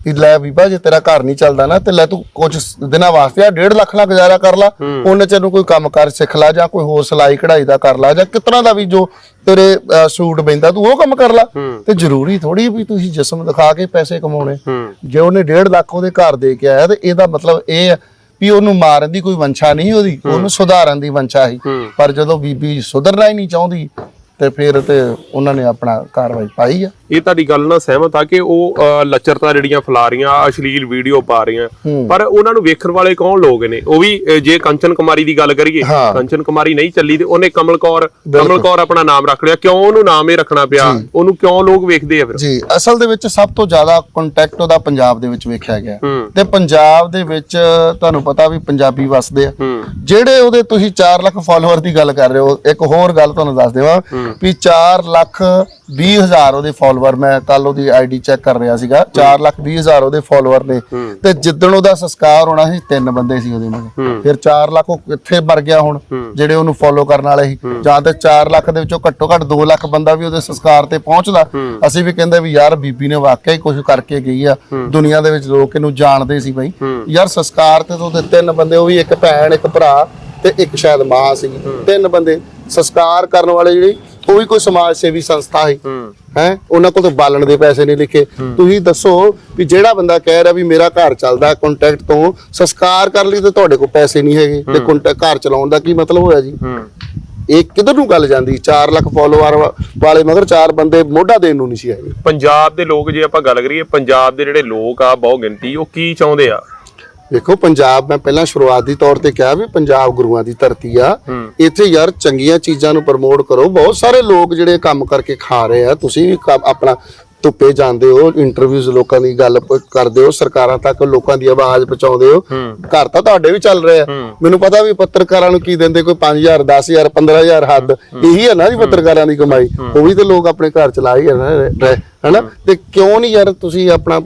ਵੀ ਲੈ ਬੀਬਾ ਜੇ ਤੇਰਾ ਘਰ ਨਹੀਂ ਚੱਲਦਾ ਨਾ ਤੇ ਲੈ ਤੂੰ ਕੁਝ ਦਿਨਾਂ ਵਾਸਤੇ ਆ 1.5 ਲੱਖ ਨਾਲ ਗੁਜ਼ਾਰਾ ਕਰ ਲਾ। ਉਹਨੇ ਚ ਨੂੰ ਕੋਈ ਕੰਮ ਕਰ ਸਿੱਖ ਲਾ ਜਾਂ ਕੋਈ ਹੋਰ ਸਿਲਾਈ ਕਢਾਈ ਦਾ ਕਰ ਲਾ ਜਾਂ ਕਿਤਨਾ ਦਾ ਵੀ ਜੋ ਤੇਰੇ ਸੂਟ ਬੈਂਦਾ ਤੂੰ ਉਹ ਕੰਮ ਕਰ ਲਾ। ਤੇ ਜ਼ਰੂਰੀ ਥੋੜੀ ਵੀ ਤੁਸੀਂ ਜਿਸਮ ਦਿਖਾ ਕੇ ਪੈਸੇ ਕਮਾਉਣੇ। ਜੇ ਉਹਨੇ 1.5 ਲੱਖ ਉਹਦੇ ਘਰ ਦੇ ਕੇ ਆਇਆ ਤੇ ਇਹਦਾ ਮਤਲਬ ਇਹ ਆ ਵੀ ਉਹਨੂੰ ਮਾਰਨ ਦੀ ਕੋਈ ਵੰਸ਼ਾ ਨਹੀਂ ਉਹਦੀ ਉਹਨੂੰ ਸੁਧਾਰਨ ਦੀ ਵੰਸ਼ਾ ਸੀ। ਪਰ ਜਦੋਂ ਬੀਬੀ ਸੁਧਰਨਾ ਹੀ ਨਹੀਂ ਚਾਹੁੰਦੀ ਤੇ ਫਿਰ ਤੇ ਉਹਨਾਂ ਨੇ ਆਪਣਾ ਕਾਰਵਾਈ ਪਾਈ ਆ। ਇਹ ਤੁਹਾਡੀ ਗੱਲ ਨਾਲ ਸਹਿਮਤ ਆ ਕਿ ਉਹ ਲੱਚਰਤਾ ਜਿਹੜੀਆਂ ਫੈਲਾ ਰਹੀਆਂ ਅਸ਼ਲੀਲ ਵੀਡੀਓ ਪਾ ਰਹੀਆਂ। ਪਰ ਉਹਨਾਂ ਨੂੰ ਵੇਖਣ ਵਾਲੇ ਕੌਣ ਲੋਕ ਨੇ? ਉਹ ਵੀ ਜੇ ਕੰਚਨ ਕੁਮਾਰੀ ਦੀ ਗੱਲ ਕਰੀਏ ਹਾਂ। ਕੰਚਨ ਕੁਮਾਰੀ ਨਹੀਂ ਚੱਲੀ ਤੇ ਉਹਨੇ ਕਮਲ ਕੌਰ ਕਮਲ ਕੌਰ ਆਪਣਾ ਨਾਮ ਰੱਖ ਲਿਆ। ਕਿਉਂ ਉਹਨੂੰ ਨਾਮ ਇਹ ਰੱਖਣਾ ਪਿਆ? ਉਹਨੂੰ ਕਿਉਂ ਲੋਕ ਵੇਖਦੇ ਆ ਫਿਰ? ਜੀ ਅਸਲ ਦੇ ਵਿੱਚ ਸਭ ਤੋਂ ਜ਼ਿਆਦਾ ਕੰਟੈਕਟ ਉਹਦਾ ਪੰਜਾਬ ਦੇ ਵਿੱਚ ਵੇਖਿਆ ਗਿਆ। ਹੂੰ। ਤੇ ਪੰਜਾਬ ਦੇ ਵਿੱਚ ਤੁਹਾਨੂੰ ਪਤਾ ਵੀ ਪੰਜਾਬੀ ਵਸਦੇ ਆ। ਹੂੰ। ਜਿਹੜੇ ਉਹਦੇ ਤੁਸੀਂ 4 ਲੱਖ ਫਾਲੋਅਰ ਦੀ ਗੱਲ ਕਰ ਰਹੇ ਹੋ ਇੱਕ ਹੋਰ ਗੱਲ ਤੁਹਾਨੂੰ ਦੱਸ ਦੇਵਾਂ ਵੀ 4 ਲੱਖ 20 ਹਜ਼ਾਰ ਉਹਦੇ ਫਾਲੋਅਰ ਮੈਂ ਕੱਲ ਉਹਦੀ ਆਈਡੀ ਚੈੱਕ ਕਰ ਰਿਹਾ ਸੀਗਾ। 4 ਲੱਖ 20 ਹਜ਼ਾਰ ਉਹਦੇ ਫਾਲੋਅਰ ਨੇ। ਤੇ ਜਿੱਦਣ ਉਹਦਾ ਸੰਸਕਾਰ ਹੋਣਾ ਸੀ ਤਿੰਨ ਬੰਦੇ ਸੀ ਉਹਦੇ ਮਗਰ। ਫਿਰ 4 ਲੱਖ ਉਹ ਕਿੱਥੇ ਮਰ ਗਿਆ ਹੁਣ ਜਿਹੜੇ ਉਹਨੂੰ ਫੋਲੋ ਕਰਨ ਵਾਲੇ ਸੀ। ਜਾਂ ਤੇ 4 ਲੱਖ ਦੇ ਵਿੱਚੋਂ ਘੱਟੋ ਘੱਟ 2 ਲੱਖ ਬੰਦਾ ਵੀ ਉਹਦੇ ਸੰਸਕਾਰ ਤੇ ਪਹੁੰਚਦਾ। ਅਸੀਂ ਵੀ ਕਹਿੰਦੇ ਵੀ ਯਾਰ ਬੀਬੀ ਨੇ ਵਾਕਿਆ ਹੀ ਕੁਝ ਕਰਕੇ ਗਈ ਆ। ਦੁਨੀਆ ਦੇ ਵਿੱਚ ਲੋਕ ਇਹਨੂੰ ਜਾਣਦੇ ਸੀ ਬਈ। ਯਾਰ ਸੰਸਕਾਰ ਤੇ ਤਾਂ ਉਹਦੇ ਤਿੰਨ ਬੰਦੇ ਉਹ ਵੀ ਇੱਕ ਭੈਣ ਇੱਕ ਭਰਾ ਤੇ ਇੱਕ ਸ਼ਾਇਦ ਮਾਂ ਸੀ ਤਿੰਨ ਬੰਦੇ ਸੰਸਕਾਰ ਕਰਨ ਵਾਲੇ ਜਿਹੜੀ ਉਹ ਵੀ ਕੋਈ ਸਮਾਜ ਸੇਵੀ ਸੰਸਥਾ ਸੀ। ਹੈ। ਉਹਨਾਂ ਕੋਲ ਤਾਂ ਬਾਲਣ ਦੇ ਪੈਸੇ ਨਹੀਂ ਲਿਖੇ। ਤੁਸੀਂ ਦੱਸੋ ਵੀ ਜਿਹੜਾ ਬੰਦਾ ਕਹਿ ਰਿਹਾ ਵੀ ਮੇਰਾ ਘਰ ਚੱਲਦਾ ਕੰਟੈਕਟ ਤੋਂ ਸੰਸਕਾਰ ਕਰਨ ਲਈ ਤੇ ਤੁਹਾਡੇ ਕੋਲ ਪੈਸੇ ਨਹੀਂ ਹੈਗੇ ਤੇ ਕੰਟੈਕਟ ਘਰ ਚਲਾਉਣ ਦਾ ਕੀ ਮਤਲਬ ਹੋਇਆ ਜੀ? ਹੂੰ। ਇਹ ਕਿੱਧਰ ਨੂੰ ਗੱਲ ਜਾਂਦੀ? 4 ਲੱਖ ਫਾਲੋਅਰ ਵਾਲੇ ਮਗਰ ਚਾਰ ਬੰਦੇ ਮੋਢਾ ਦੇਣ ਨੂੰ ਨਹੀਂ ਸੀ ਹੈਗੇ ਪੰਜਾਬ ਦੇ ਲੋਕ ਜੇ ਆਪਾਂ ਗੱਲ ਕਰੀਏ ਪੰਜਾਬ ਦੇ ਜਿਹੜੇ ਲੋਕ ਆ ਬਹੁ ਗਿਣਤੀ ਉਹ ਕੀ ਚਾਹੁੰਦੇ ਆ? ਵੇਖੋ ਪੰਜਾਬ ਮੈਂ ਪਹਿਲਾਂ ਸ਼ੁਰੂਆਤੀ ਤੌਰ ਤੇ ਕਿਹਾ ਵੀ ਪੰਜਾਬ ਗੁਰੂਆਂ ਦੀ ਧਰਤੀ ਆ। ਇੱਥੇ ਯਾਰ ਚੰਗੀਆਂ ਚੀਜ਼ਾਂ ਨੂੰ ਪ੍ਰਮੋਟ ਕਰੋ। ਬਹੁਤ ਸਾਰੇ ਲੋਕ ਜਿਹੜੇ ਕੰਮ ਕਰਕੇ ਖਾ ਰਹੇ ਆ। ਤੁਸੀਂ ਵੀ ਆਪਣਾ ਧੁੱਪੇ ਜਾਂਦੇ ਹੋ ਇੰਟਰਵਿਊਜ਼ ਲੋਕਾਂ ਦੀ ਗੱਲ ਕਰਦੇ ਹੋ ਸਰਕਾਰਾਂ ਤੱਕ ਲੋਕਾਂ ਦੀ ਆਵਾਜ਼ ਪਹੁੰਚਾਉਂਦੇ ਹੋ। ਘਰ ਤਾਂ ਤੁਹਾਡੇ ਵੀ ਚੱਲ ਰਹੇ ਮੈਨੂੰ ਪਤਾ ਵੀ ਪੱਤਰਕਾਰਾਂ ਨੂੰ ਕੀ ਦਿੰਦੇ ਕੋਈ 5000 10000 15000 ਹੱਦ। ਇਹੀ ਹੈ ਨਾ ਜੀ ਪੱਤਰਕਾਰਾਂ ਦੀ ਕਮਾਈ। ਉਹ ਵੀ ਤੇ ਲੋਕ ਆਪਣੇ ਘਰ ਚਲਾ ਹੀ ਰਹੇ, ਹਨਾ? ਤੇ ਕਿਉਂ ਨਹੀਂ ਯਾਰ ਤੁਸੀਂ ਆਪਣਾ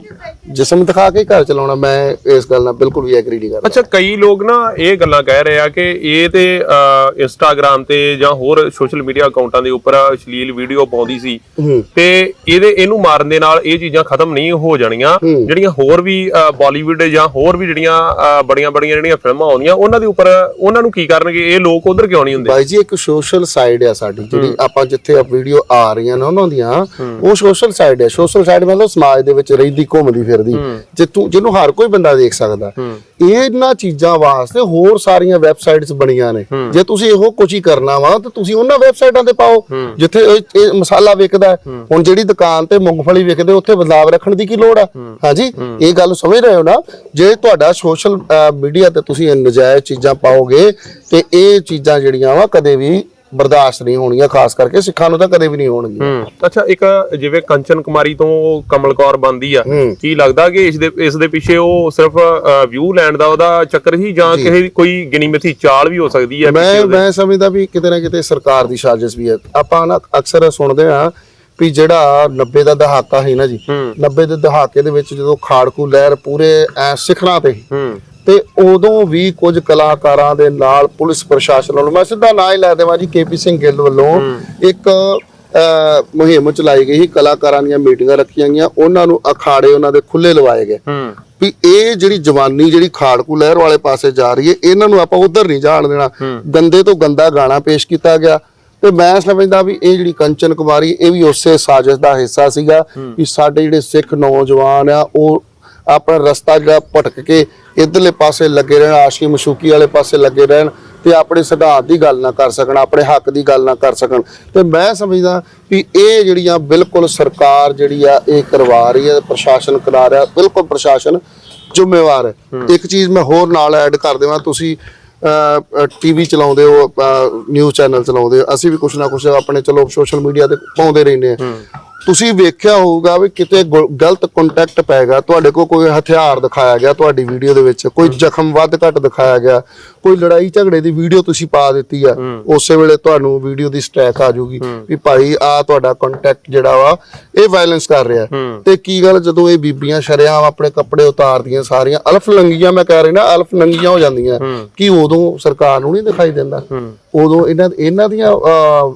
ਜਿਸਮ ਦਿਖਾ ਕੇ ਘਰ ਚਲਾਉਣਾ? ਮੈਂ ਇਸ ਗੱਲ ਨਾਲ ਬਿਲਕੁਲ ਵੀ ਐਗਰੀ ਨਹੀਂ ਕਰਦਾ। ਅੱਛਾ ਕਈ ਲੋਕ ਨਾ ਇਹ ਗੱਲਾਂ ਕਹਿ ਰਹੇ ਆ ਕਿ ਇਹ ਤੇ ਇੰਸਟਾਗ੍ਰam ਤੇ ਜਾਂ ਹੋਰ ਸੋਸ਼ਲ ਮੀਡੀਆ ਅਕਾਊਂਟਾਂ ਦੇ ਉੱਪਰ ਅਸ਼ਲੀਲ ਵੀਡੀਓ ਪਾਉਂਦੀ ਸੀ। ਤੇ ਇਹਦੇ ਇਹਨੂੰ ਮਾਰਨ ਦੇ ਨਾਲ ਇਹ ਚੀਜ਼ਾਂ ਖਤਮ ਨਹੀਂ ਹੋ ਜਾਣੀਆਂ। ਜਿਹੜੀਆਂ ਹੋਰ ਵੀ ਬਾਲੀਵੁੱਡ ਜਾਂ ਹੋਰ ਵੀ ਜਿਹੜੀਆਂ ਬੜੀਆਂ ਬੜੀਆਂ ਜਿਹੜੀਆਂ ਫਿਲਮਾਂ ਆਉਂਦੀਆਂ ਉਹਨਾਂ ਦੇ ਉੱਪਰ ਉਹਨਾਂ ਨੂੰ ਕੀ ਕਰਨਗੇ? ਇਹ ਲੋਕ ਉਧਰ ਕਿਉਂ ਨਹੀਂ ਹੁੰਦੇ? ਬਾਈ ਜੀ ਇੱਕ ਸੋਸ਼ਲ ਸਾਈਡ ਆ ਸਾਡੀ ਜਿਹੜੀ ਆਪਾਂ ਜਿੱਥੇ ਆ ਵੀਡੀਓ ਆ ਰਹੀਆਂ ਨੇ ਉਹਨਾਂ ਦੀਆਂ ਉਹ ਸੋਸ਼ਲ ਸਾਈਡ ਹੈ ਸੋਸ਼ਲ ਸਾਈਡ ਮਤਲਬ ਸਮਾਜ ਦੇ ਵਿੱਚ ਰਹਿੰਦੀ ਘੁੰਮਦੀ ਫਿਰਦੀ। ਜਿੱਥੋਂ ਜਿਹਨੂੰ ਹਰ ਕੋਈ ਬੰਦਾ ਦੇਖ ਸਕਦਾ। ਇਹਨਾਂ ਚੀਜ਼ਾਂ ਵਾਸਤੇ ਹੋਰ ਸਾਰੀਆਂ ਵੈਬਸਾਈਟਸ ਬਣੀਆਂ ਨੇ। ਜੇ ਤੁਸੀਂ ਇਹੋ ਕੁਝ ਹੀ ਕਰਨਾ ਵਾ ਤਾਂ ਤੁਸੀਂ ਉਹਨਾਂ ਵੈਬਸਾਈਟਾਂ ਤੇ ਪਾਓ। ਜਿੱਥੇ ਇਹ ਮਸਾਲਾ ਵਿਕਦਾ। ਹੁਣ ਜਿਹੜੀ ਦੁਕਾਨ ਤੇ ਮੂੰਗਫਲੀ ਵਿਕਦੇ ਉੱਥੇ ਬਦਲਾਵ ਰੱਖਣ ਦੀ ਕੀ ਲੋੜ ਆ? ਹਾਂਜੀ? ਇਹ ਗੱਲ ਸਮਝ ਰਹੇ ਹੋ ਨਾ? ਜੇ ਤੁਹਾਡਾ ਸੋਸ਼ਲ ਮੀਡੀਆ ਤੇ ਤੁਸੀਂ ਨਜਾਇਜ਼ ਚੀਜ਼ਾਂ ਪਾਓਗੇ ਤੇ ਇਹ ਚੀਜ਼ਾਂ ਜਿਹੜੀਆਂ ਵਾ ਕਦੇ ਵੀ ਬਰਦਾਸ਼ਤ ਨਹੀਂ ਹੋਣਗੀਆਂ ਖਾਸ ਕਰਕੇ ਸਿੱਖਾਂ ਨੂੰ ਤਾਂ ਕਦੇ ਵੀ ਨਹੀਂ ਹੋਣਗੀਆਂ ਹੂੰ ਅੱਛਾ ਇੱਕ ਜਿਵੇਂ ਕੰਚਨ ਕੁਮਾਰੀ ਤੋਂ ਕਮਲ ਕੌਰ ਬੰਦੀ ਆ। ਕੀ ਲੱਗਦਾ ਕਿ ਇਸ ਦੇ ਇਸ ਦੇ ਪਿੱਛੇ ਉਹ ਸਿਰਫ ਵਿਊ ਲੈਣ ਦਾ ਉਹਦਾ ਚੱਕਰ ਸੀ ਜਾਂ ਕਿਸੇ ਕੋਈ ਗਿਣੀ ਮਿਥੀ ਚਾਲ ਵੀ ਹੋ ਸਕਦੀ ਹੈ ਮੈਂ? ਮੈਂ ਸਮਝਦਾ ਵੀ ਕਿਤੇ ਨਾ ਕਿਤੇ ਸਰਕਾਰ ਦੀ ਸਾਜ਼ਿਸ਼ ਵੀ ਹੈ ਆਪਾਂ ਨਾ ਅਕਸਰ ਸੁਣਦੇ ਆ ਵੀ ਜਿਹੜਾ 90 ਦਾ ਦਹਾਕਾ ਸੀ ਨਾ ਜੀ ਹੂੰ। 90 ਦੇ ਦਹਾਕੇ ਦੇ ਵਿੱਚ ਜਦੋਂ ਖਾੜਕੂ ਲਹਿਰ ਪੂਰੇ ਸਿਖਰਾਂ ਤੇ ਤੇ ਉਦੋਂ ਵੀ ਕੁਝ ਕਲਾਕਾਰਾਂ ਦੇ ਨਾਲ ਪੁਲਿਸ ਪ੍ਰਸ਼ਾਸਨ ਵੱਲੋਂ ਮੈਂ ਸਿੱਧਾ ਨਾਂ ਹੀ ਲੈ ਦੇਵਾਂ ਜੀ ਕੇਪੀ ਸਿੰਘ ਗਿੱਲ ਵੱਲੋਂ ਇੱਕ ਮੁਹਿੰਮ ਚਲਾਈ ਗਈ ਸੀ ਕਲਾਕਾਰਾਂ ਦੀਆਂ ਮੀਟਿੰਗਾਂ ਰੱਖੀਆਂ ਗਈਆਂ ਉਹਨਾਂ ਨੂੰ ਅਖਾੜੇ ਉਹਨਾਂ ਦੇ ਖੁੱਲੇ ਲਵਾਏ ਗਏ। ਵੀ ਇਹ ਜਿਹੜੀ ਜਵਾਨੀ ਜਿਹੜੀ ਖਾੜਕੂ ਲਹਿਰ ਵਾਲੇ ਪਾਸੇ ਜਾ ਰਹੀ ਹੈ ਇਹਨਾਂ ਨੂੰ ਆਪਾਂ ਉਧਰ ਨਹੀਂ ਜਾਣ ਦੇਣਾ। ਗੰਦੇ ਤੋਂ ਗੰਦਾ ਗਾਣਾ ਪੇਸ਼ ਕੀਤਾ ਗਿਆ। ਤੇ ਮੈਂ ਸਮਝਦਾ ਵੀ ਇਹ ਜਿਹੜੀ ਕੰਚਨ ਕੁਮਾਰੀ ਇਹ ਵੀ ਉਸੇ ਸਾਜ਼ਿਸ਼ ਦਾ ਹਿੱਸਾ ਸੀਗਾ ਵੀ ਸਾਡੇ ਜਿਹੜੇ ਸਿੱਖ ਨੌਜਵਾਨ ਆ ਉਹ ਆਪਣਾ ਰਸਤਾ ਜਿਹੜਾ ਭਟਕ ਕੇ ਇਧਰਲੇ ਪਾਸੇ ਲੱਗੇ ਰਹਿਣ ਆਸ਼ੀ ਮਸ਼ੂਕੀ ਵਾਲੇ ਪਾਸੇ ਲੱਗੇ ਰਹਿਣ ਤੇ ਆਪਣੇ ਸਿਧਾਂਤ ਦੀ ਗੱਲ ਨਾ ਕਰ ਸਕਣ ਆਪਣੇ ਹੱਕ ਦੀ ਗੱਲ ਨਾ ਕਰ ਸਕਣ। ਤੇ ਮੈਂ ਸਮਝਦਾ ਵੀ ਇਹ ਜਿਹੜੀਆਂ ਬਿਲਕੁਲ ਸਰਕਾਰ ਜਿਹੜੀ ਆ ਇਹ ਕਰਵਾ ਰਹੀ ਹੈ ਪ੍ਰਸ਼ਾਸਨ ਕਰਾ ਰਿਹਾ ਬਿਲਕੁਲ ਪ੍ਰਸ਼ਾਸਨ ਜ਼ਿੰਮੇਵਾਰ ਹੈ। ਇੱਕ ਚੀਜ਼ ਮੈਂ ਹੋਰ ਨਾਲ ਐਡ ਕਰ ਦੇਵਾਂ ਤੁਸੀਂ ਟੀਵੀ ਚਲਾਉਂਦੇ ਹੋ ਨਿਊਜ਼ ਚੈਨਲ ਚਲਾਉਂਦੇ ਹੋ ਅਸੀਂ ਵੀ ਕੁਛ ਨਾ ਕੁਛ ਆਪਣੇ ਚਲੋ ਸੋਸ਼ਲ ਮੀਡੀਆ ਤੇ ਪਾਉਂਦੇ ਰਹਿੰਦੇ ਆ ਤੁਸੀਂ ਵੇਖਿਆ ਹੋਊਗਾ ਵੀ ਕਿਤੇ ਗਲਤ ਕੰਟੈਕਟ ਪੈਗਾ ਤੁਹਾਡੇ ਕੋਲ ਕੋਈ ਹਥਿਆਰ ਦਿਖਾਇਆ ਗਿਆ ਤੁਹਾਡੀ ਵੀਡੀਓ ਦੇ ਵਿੱਚ ਕੋਈ ਜ਼ਖਮ ਵੱਧ ਘੱਟ ਦਿਖਾਇਆ ਗਿਆ ਕੋਈ ਲੜਾਈ ਝਗੜੇ ਦੀ ਵੀਡੀਓ ਤੁਸੀਂ ਪਾ ਦਿੱਤੀ ਆ ਉਸੇ ਵੇਲੇ ਤੁਹਾਨੂੰ ਵੀਡੀਓ ਦੀ ਸਟ੍ਰੈਕ ਆ ਜਾਊਗੀ ਵੀ ਭਾਈ ਆ ਤੁਹਾਡਾ ਕੰਟੈਕਟ ਜਿਹੜਾ ਵਾ ਇਹ ਵਾਇਲੈਂਸ ਕਰ ਰਿਹਾ। ਤੇ ਕੀ ਗੱਲ ਜਦੋਂ ਇਹ ਬੀਬੀਆਂ ਸ਼ਰਿਆਮ ਆਪਣੇ ਕੱਪੜੇ ਉਤਾਰਦੀਆਂ ਸਾਰੀਆਂ ਅਲਫ ਨੰਗੀਆਂ ਮੈਂ ਕਹਿ ਰਿਹਾ ਨਾ ਅਲਫ ਨੰਗੀਆਂ ਹੋ ਜਾਂਦੀਆਂ ਕੀ ਉਦੋਂ ਸਰਕਾਰ ਨੂੰ ਨਹੀਂ ਦਿਖਾਈ ਦਿੰਦਾ? ਉਦੋਂ ਇਹਨਾਂ ਇਹਨਾਂ ਦੀਆਂ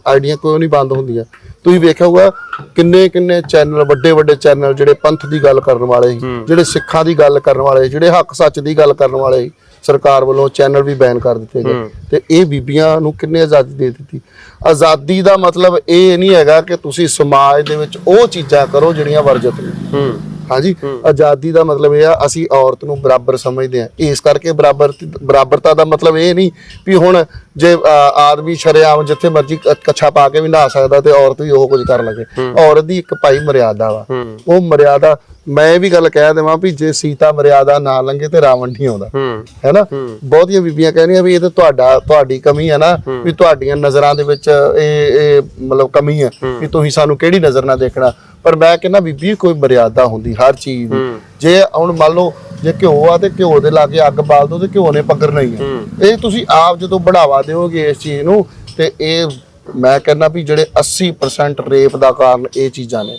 ਆਈਡੀਆਂ ਕਿਉਂ ਨਹੀਂ ਬੰਦ ਹੁੰਦੀਆਂ? ਤੁਸੀਂ ਵੇਖਿਆ ਹੋਊਗਾ ਕਿੰਨੇ ਕਿੰਨੇ ਚੈਨਲ ਵੱਡੇ ਵੱਡੇ ਚੈਨਲ ਜਿਹੜੇ ਪੰਥ ਦੀ ਗੱਲ ਕਰਨ ਵਾਲੇ ਜਿਹੜੇ ਸਿੱਖਾਂ ਦੀ ਗੱਲ ਕਰਨ ਵਾਲੇ ਜਿਹੜੇ ਹੱਕ ਸੱਚ ਦੀ ਗੱਲ ਕਰਨ ਵਾਲੇ ਸੀ, ਸਰਕਾਰ ਵੱਲੋਂ ਚੈਨਲ ਵੀ ਬੈਨ ਕਰ ਦਿੱਤੇ ਗਏ। ਤੇ ਇਹ ਬੀਬੀਆਂ ਨੂੰ ਕਿੰਨੇ ਆਜ਼ਾਦੀ ਦੇ ਦਿੱਤੀ। ਆਜ਼ਾਦੀ ਦਾ ਮਤਲਬ ਇਹ ਨਹੀਂ ਹੈਗਾ ਕਿ ਤੁਸੀਂ ਸਮਾਜ ਦੇ ਵਿੱਚ ਉਹ ਚੀਜ਼ਾਂ ਕਰੋ ਜਿਹੜੀਆਂ ਵਰਜਿਤ ਨੇ। ਹੂੰ। ਹਾਂਜੀ ਆਜ਼ਾਦੀ ਦਾ ਮਤਲਬ ਇਹ ਆ ਅਸੀਂ ਔਰਤ ਨੂੰ ਬਰਾਬਰ ਸਮਝਦੇ ਆ ਇਸ ਕਰਕੇ ਬਰਾਬਰ ਬਰਾਬਰਤਾ ਦਾ ਮਤਲਬ ਇਹ ਨਹੀਂ ਵੀ ਹੁਣ ਜੇ ਆਦਮੀ ਸ਼ਰੇਆਮ ਜਿੱਥੇ ਮਰਜ਼ੀ ਕੱਛਾ ਪਾ ਕੇ ਵੀ ਨਹਾ ਸਕਦਾ ਤੇ ਔਰਤ ਵੀ ਉਹ ਕੁਝ ਕਰ ਲਗੇ। ਔਰਤ ਦੀ ਇੱਕ ਭਾਈ ਮਰਿਆਦਾ ਵਾ। ਉਹ ਮਰਿਆਦਾ ਮੈਂ ਇਹ ਵੀ ਗੱਲ ਕਹਿ ਦੇਵਾਂ ਵੀ ਜੇ ਸੀਤਾ ਮਰਿਆਦਾ ਨਾ ਲੰਘੇ ਤੇ ਰਾਵਣ ਨਹੀਂ ਆਉਂਦਾ। ਹੈਨਾ? ਬਹੁਤੀਆਂ ਬੀਬੀਆਂ ਕਹਿੰਦੀਆਂ ਵੀ ਇਹ ਤਾਂ ਤੁਹਾਡਾ ਤੁਹਾਡੀ ਕਮੀ ਹੈ ਨਾ ਵੀ ਤੁਹਾਡੀਆਂ ਨਜ਼ਰਾਂ ਦੇ ਵਿੱਚ ਇਹ ਇਹ ਮਤਲਬ ਕਮੀ ਹੈ। ਵੀ ਤੁਸੀਂ ਸਾਨੂੰ ਕਿਹੜੀ ਨਜ਼ਰ ਨਾਲ ਦੇਖਣਾ। ਪਰ ਮੈਂ ਕਹਿੰਦਾ ਬੀਬੀ ਕੋਈ ਮਰਿਆਦਾ ਹੁੰਦੀ ਹਰ ਚੀਜ਼ ਦੀ। ਜੇ ਹੁਣ ਮੰਨ ਲਓ ਜੇ ਘਿਓ ਆ ਤੇ ਘਿਓ ਦੇ ਲਾਗੇ ਅੱਗ ਬਾਲ ਦੋ ਤੇ ਘਿਓ ਨੇ ਪੱਗਰ ਨਹੀਂ ਹੈ। ਇਹ ਤੁਸੀਂ ਆਪ ਜਦੋਂ ਬੜਾਵਾ ਦਿਓਗੇ ਇਸ ਚੀਜ਼ ਨੂੰ ਤੇ ਇਹ ਮੈਂ ਕਹਿੰਦਾ ਵੀ ਜਿਹੜੇ 80% ਰੇਪ ਦਾ ਕਾਰਨ ਇਹ ਚੀਜ਼ਾਂ ਨੇ।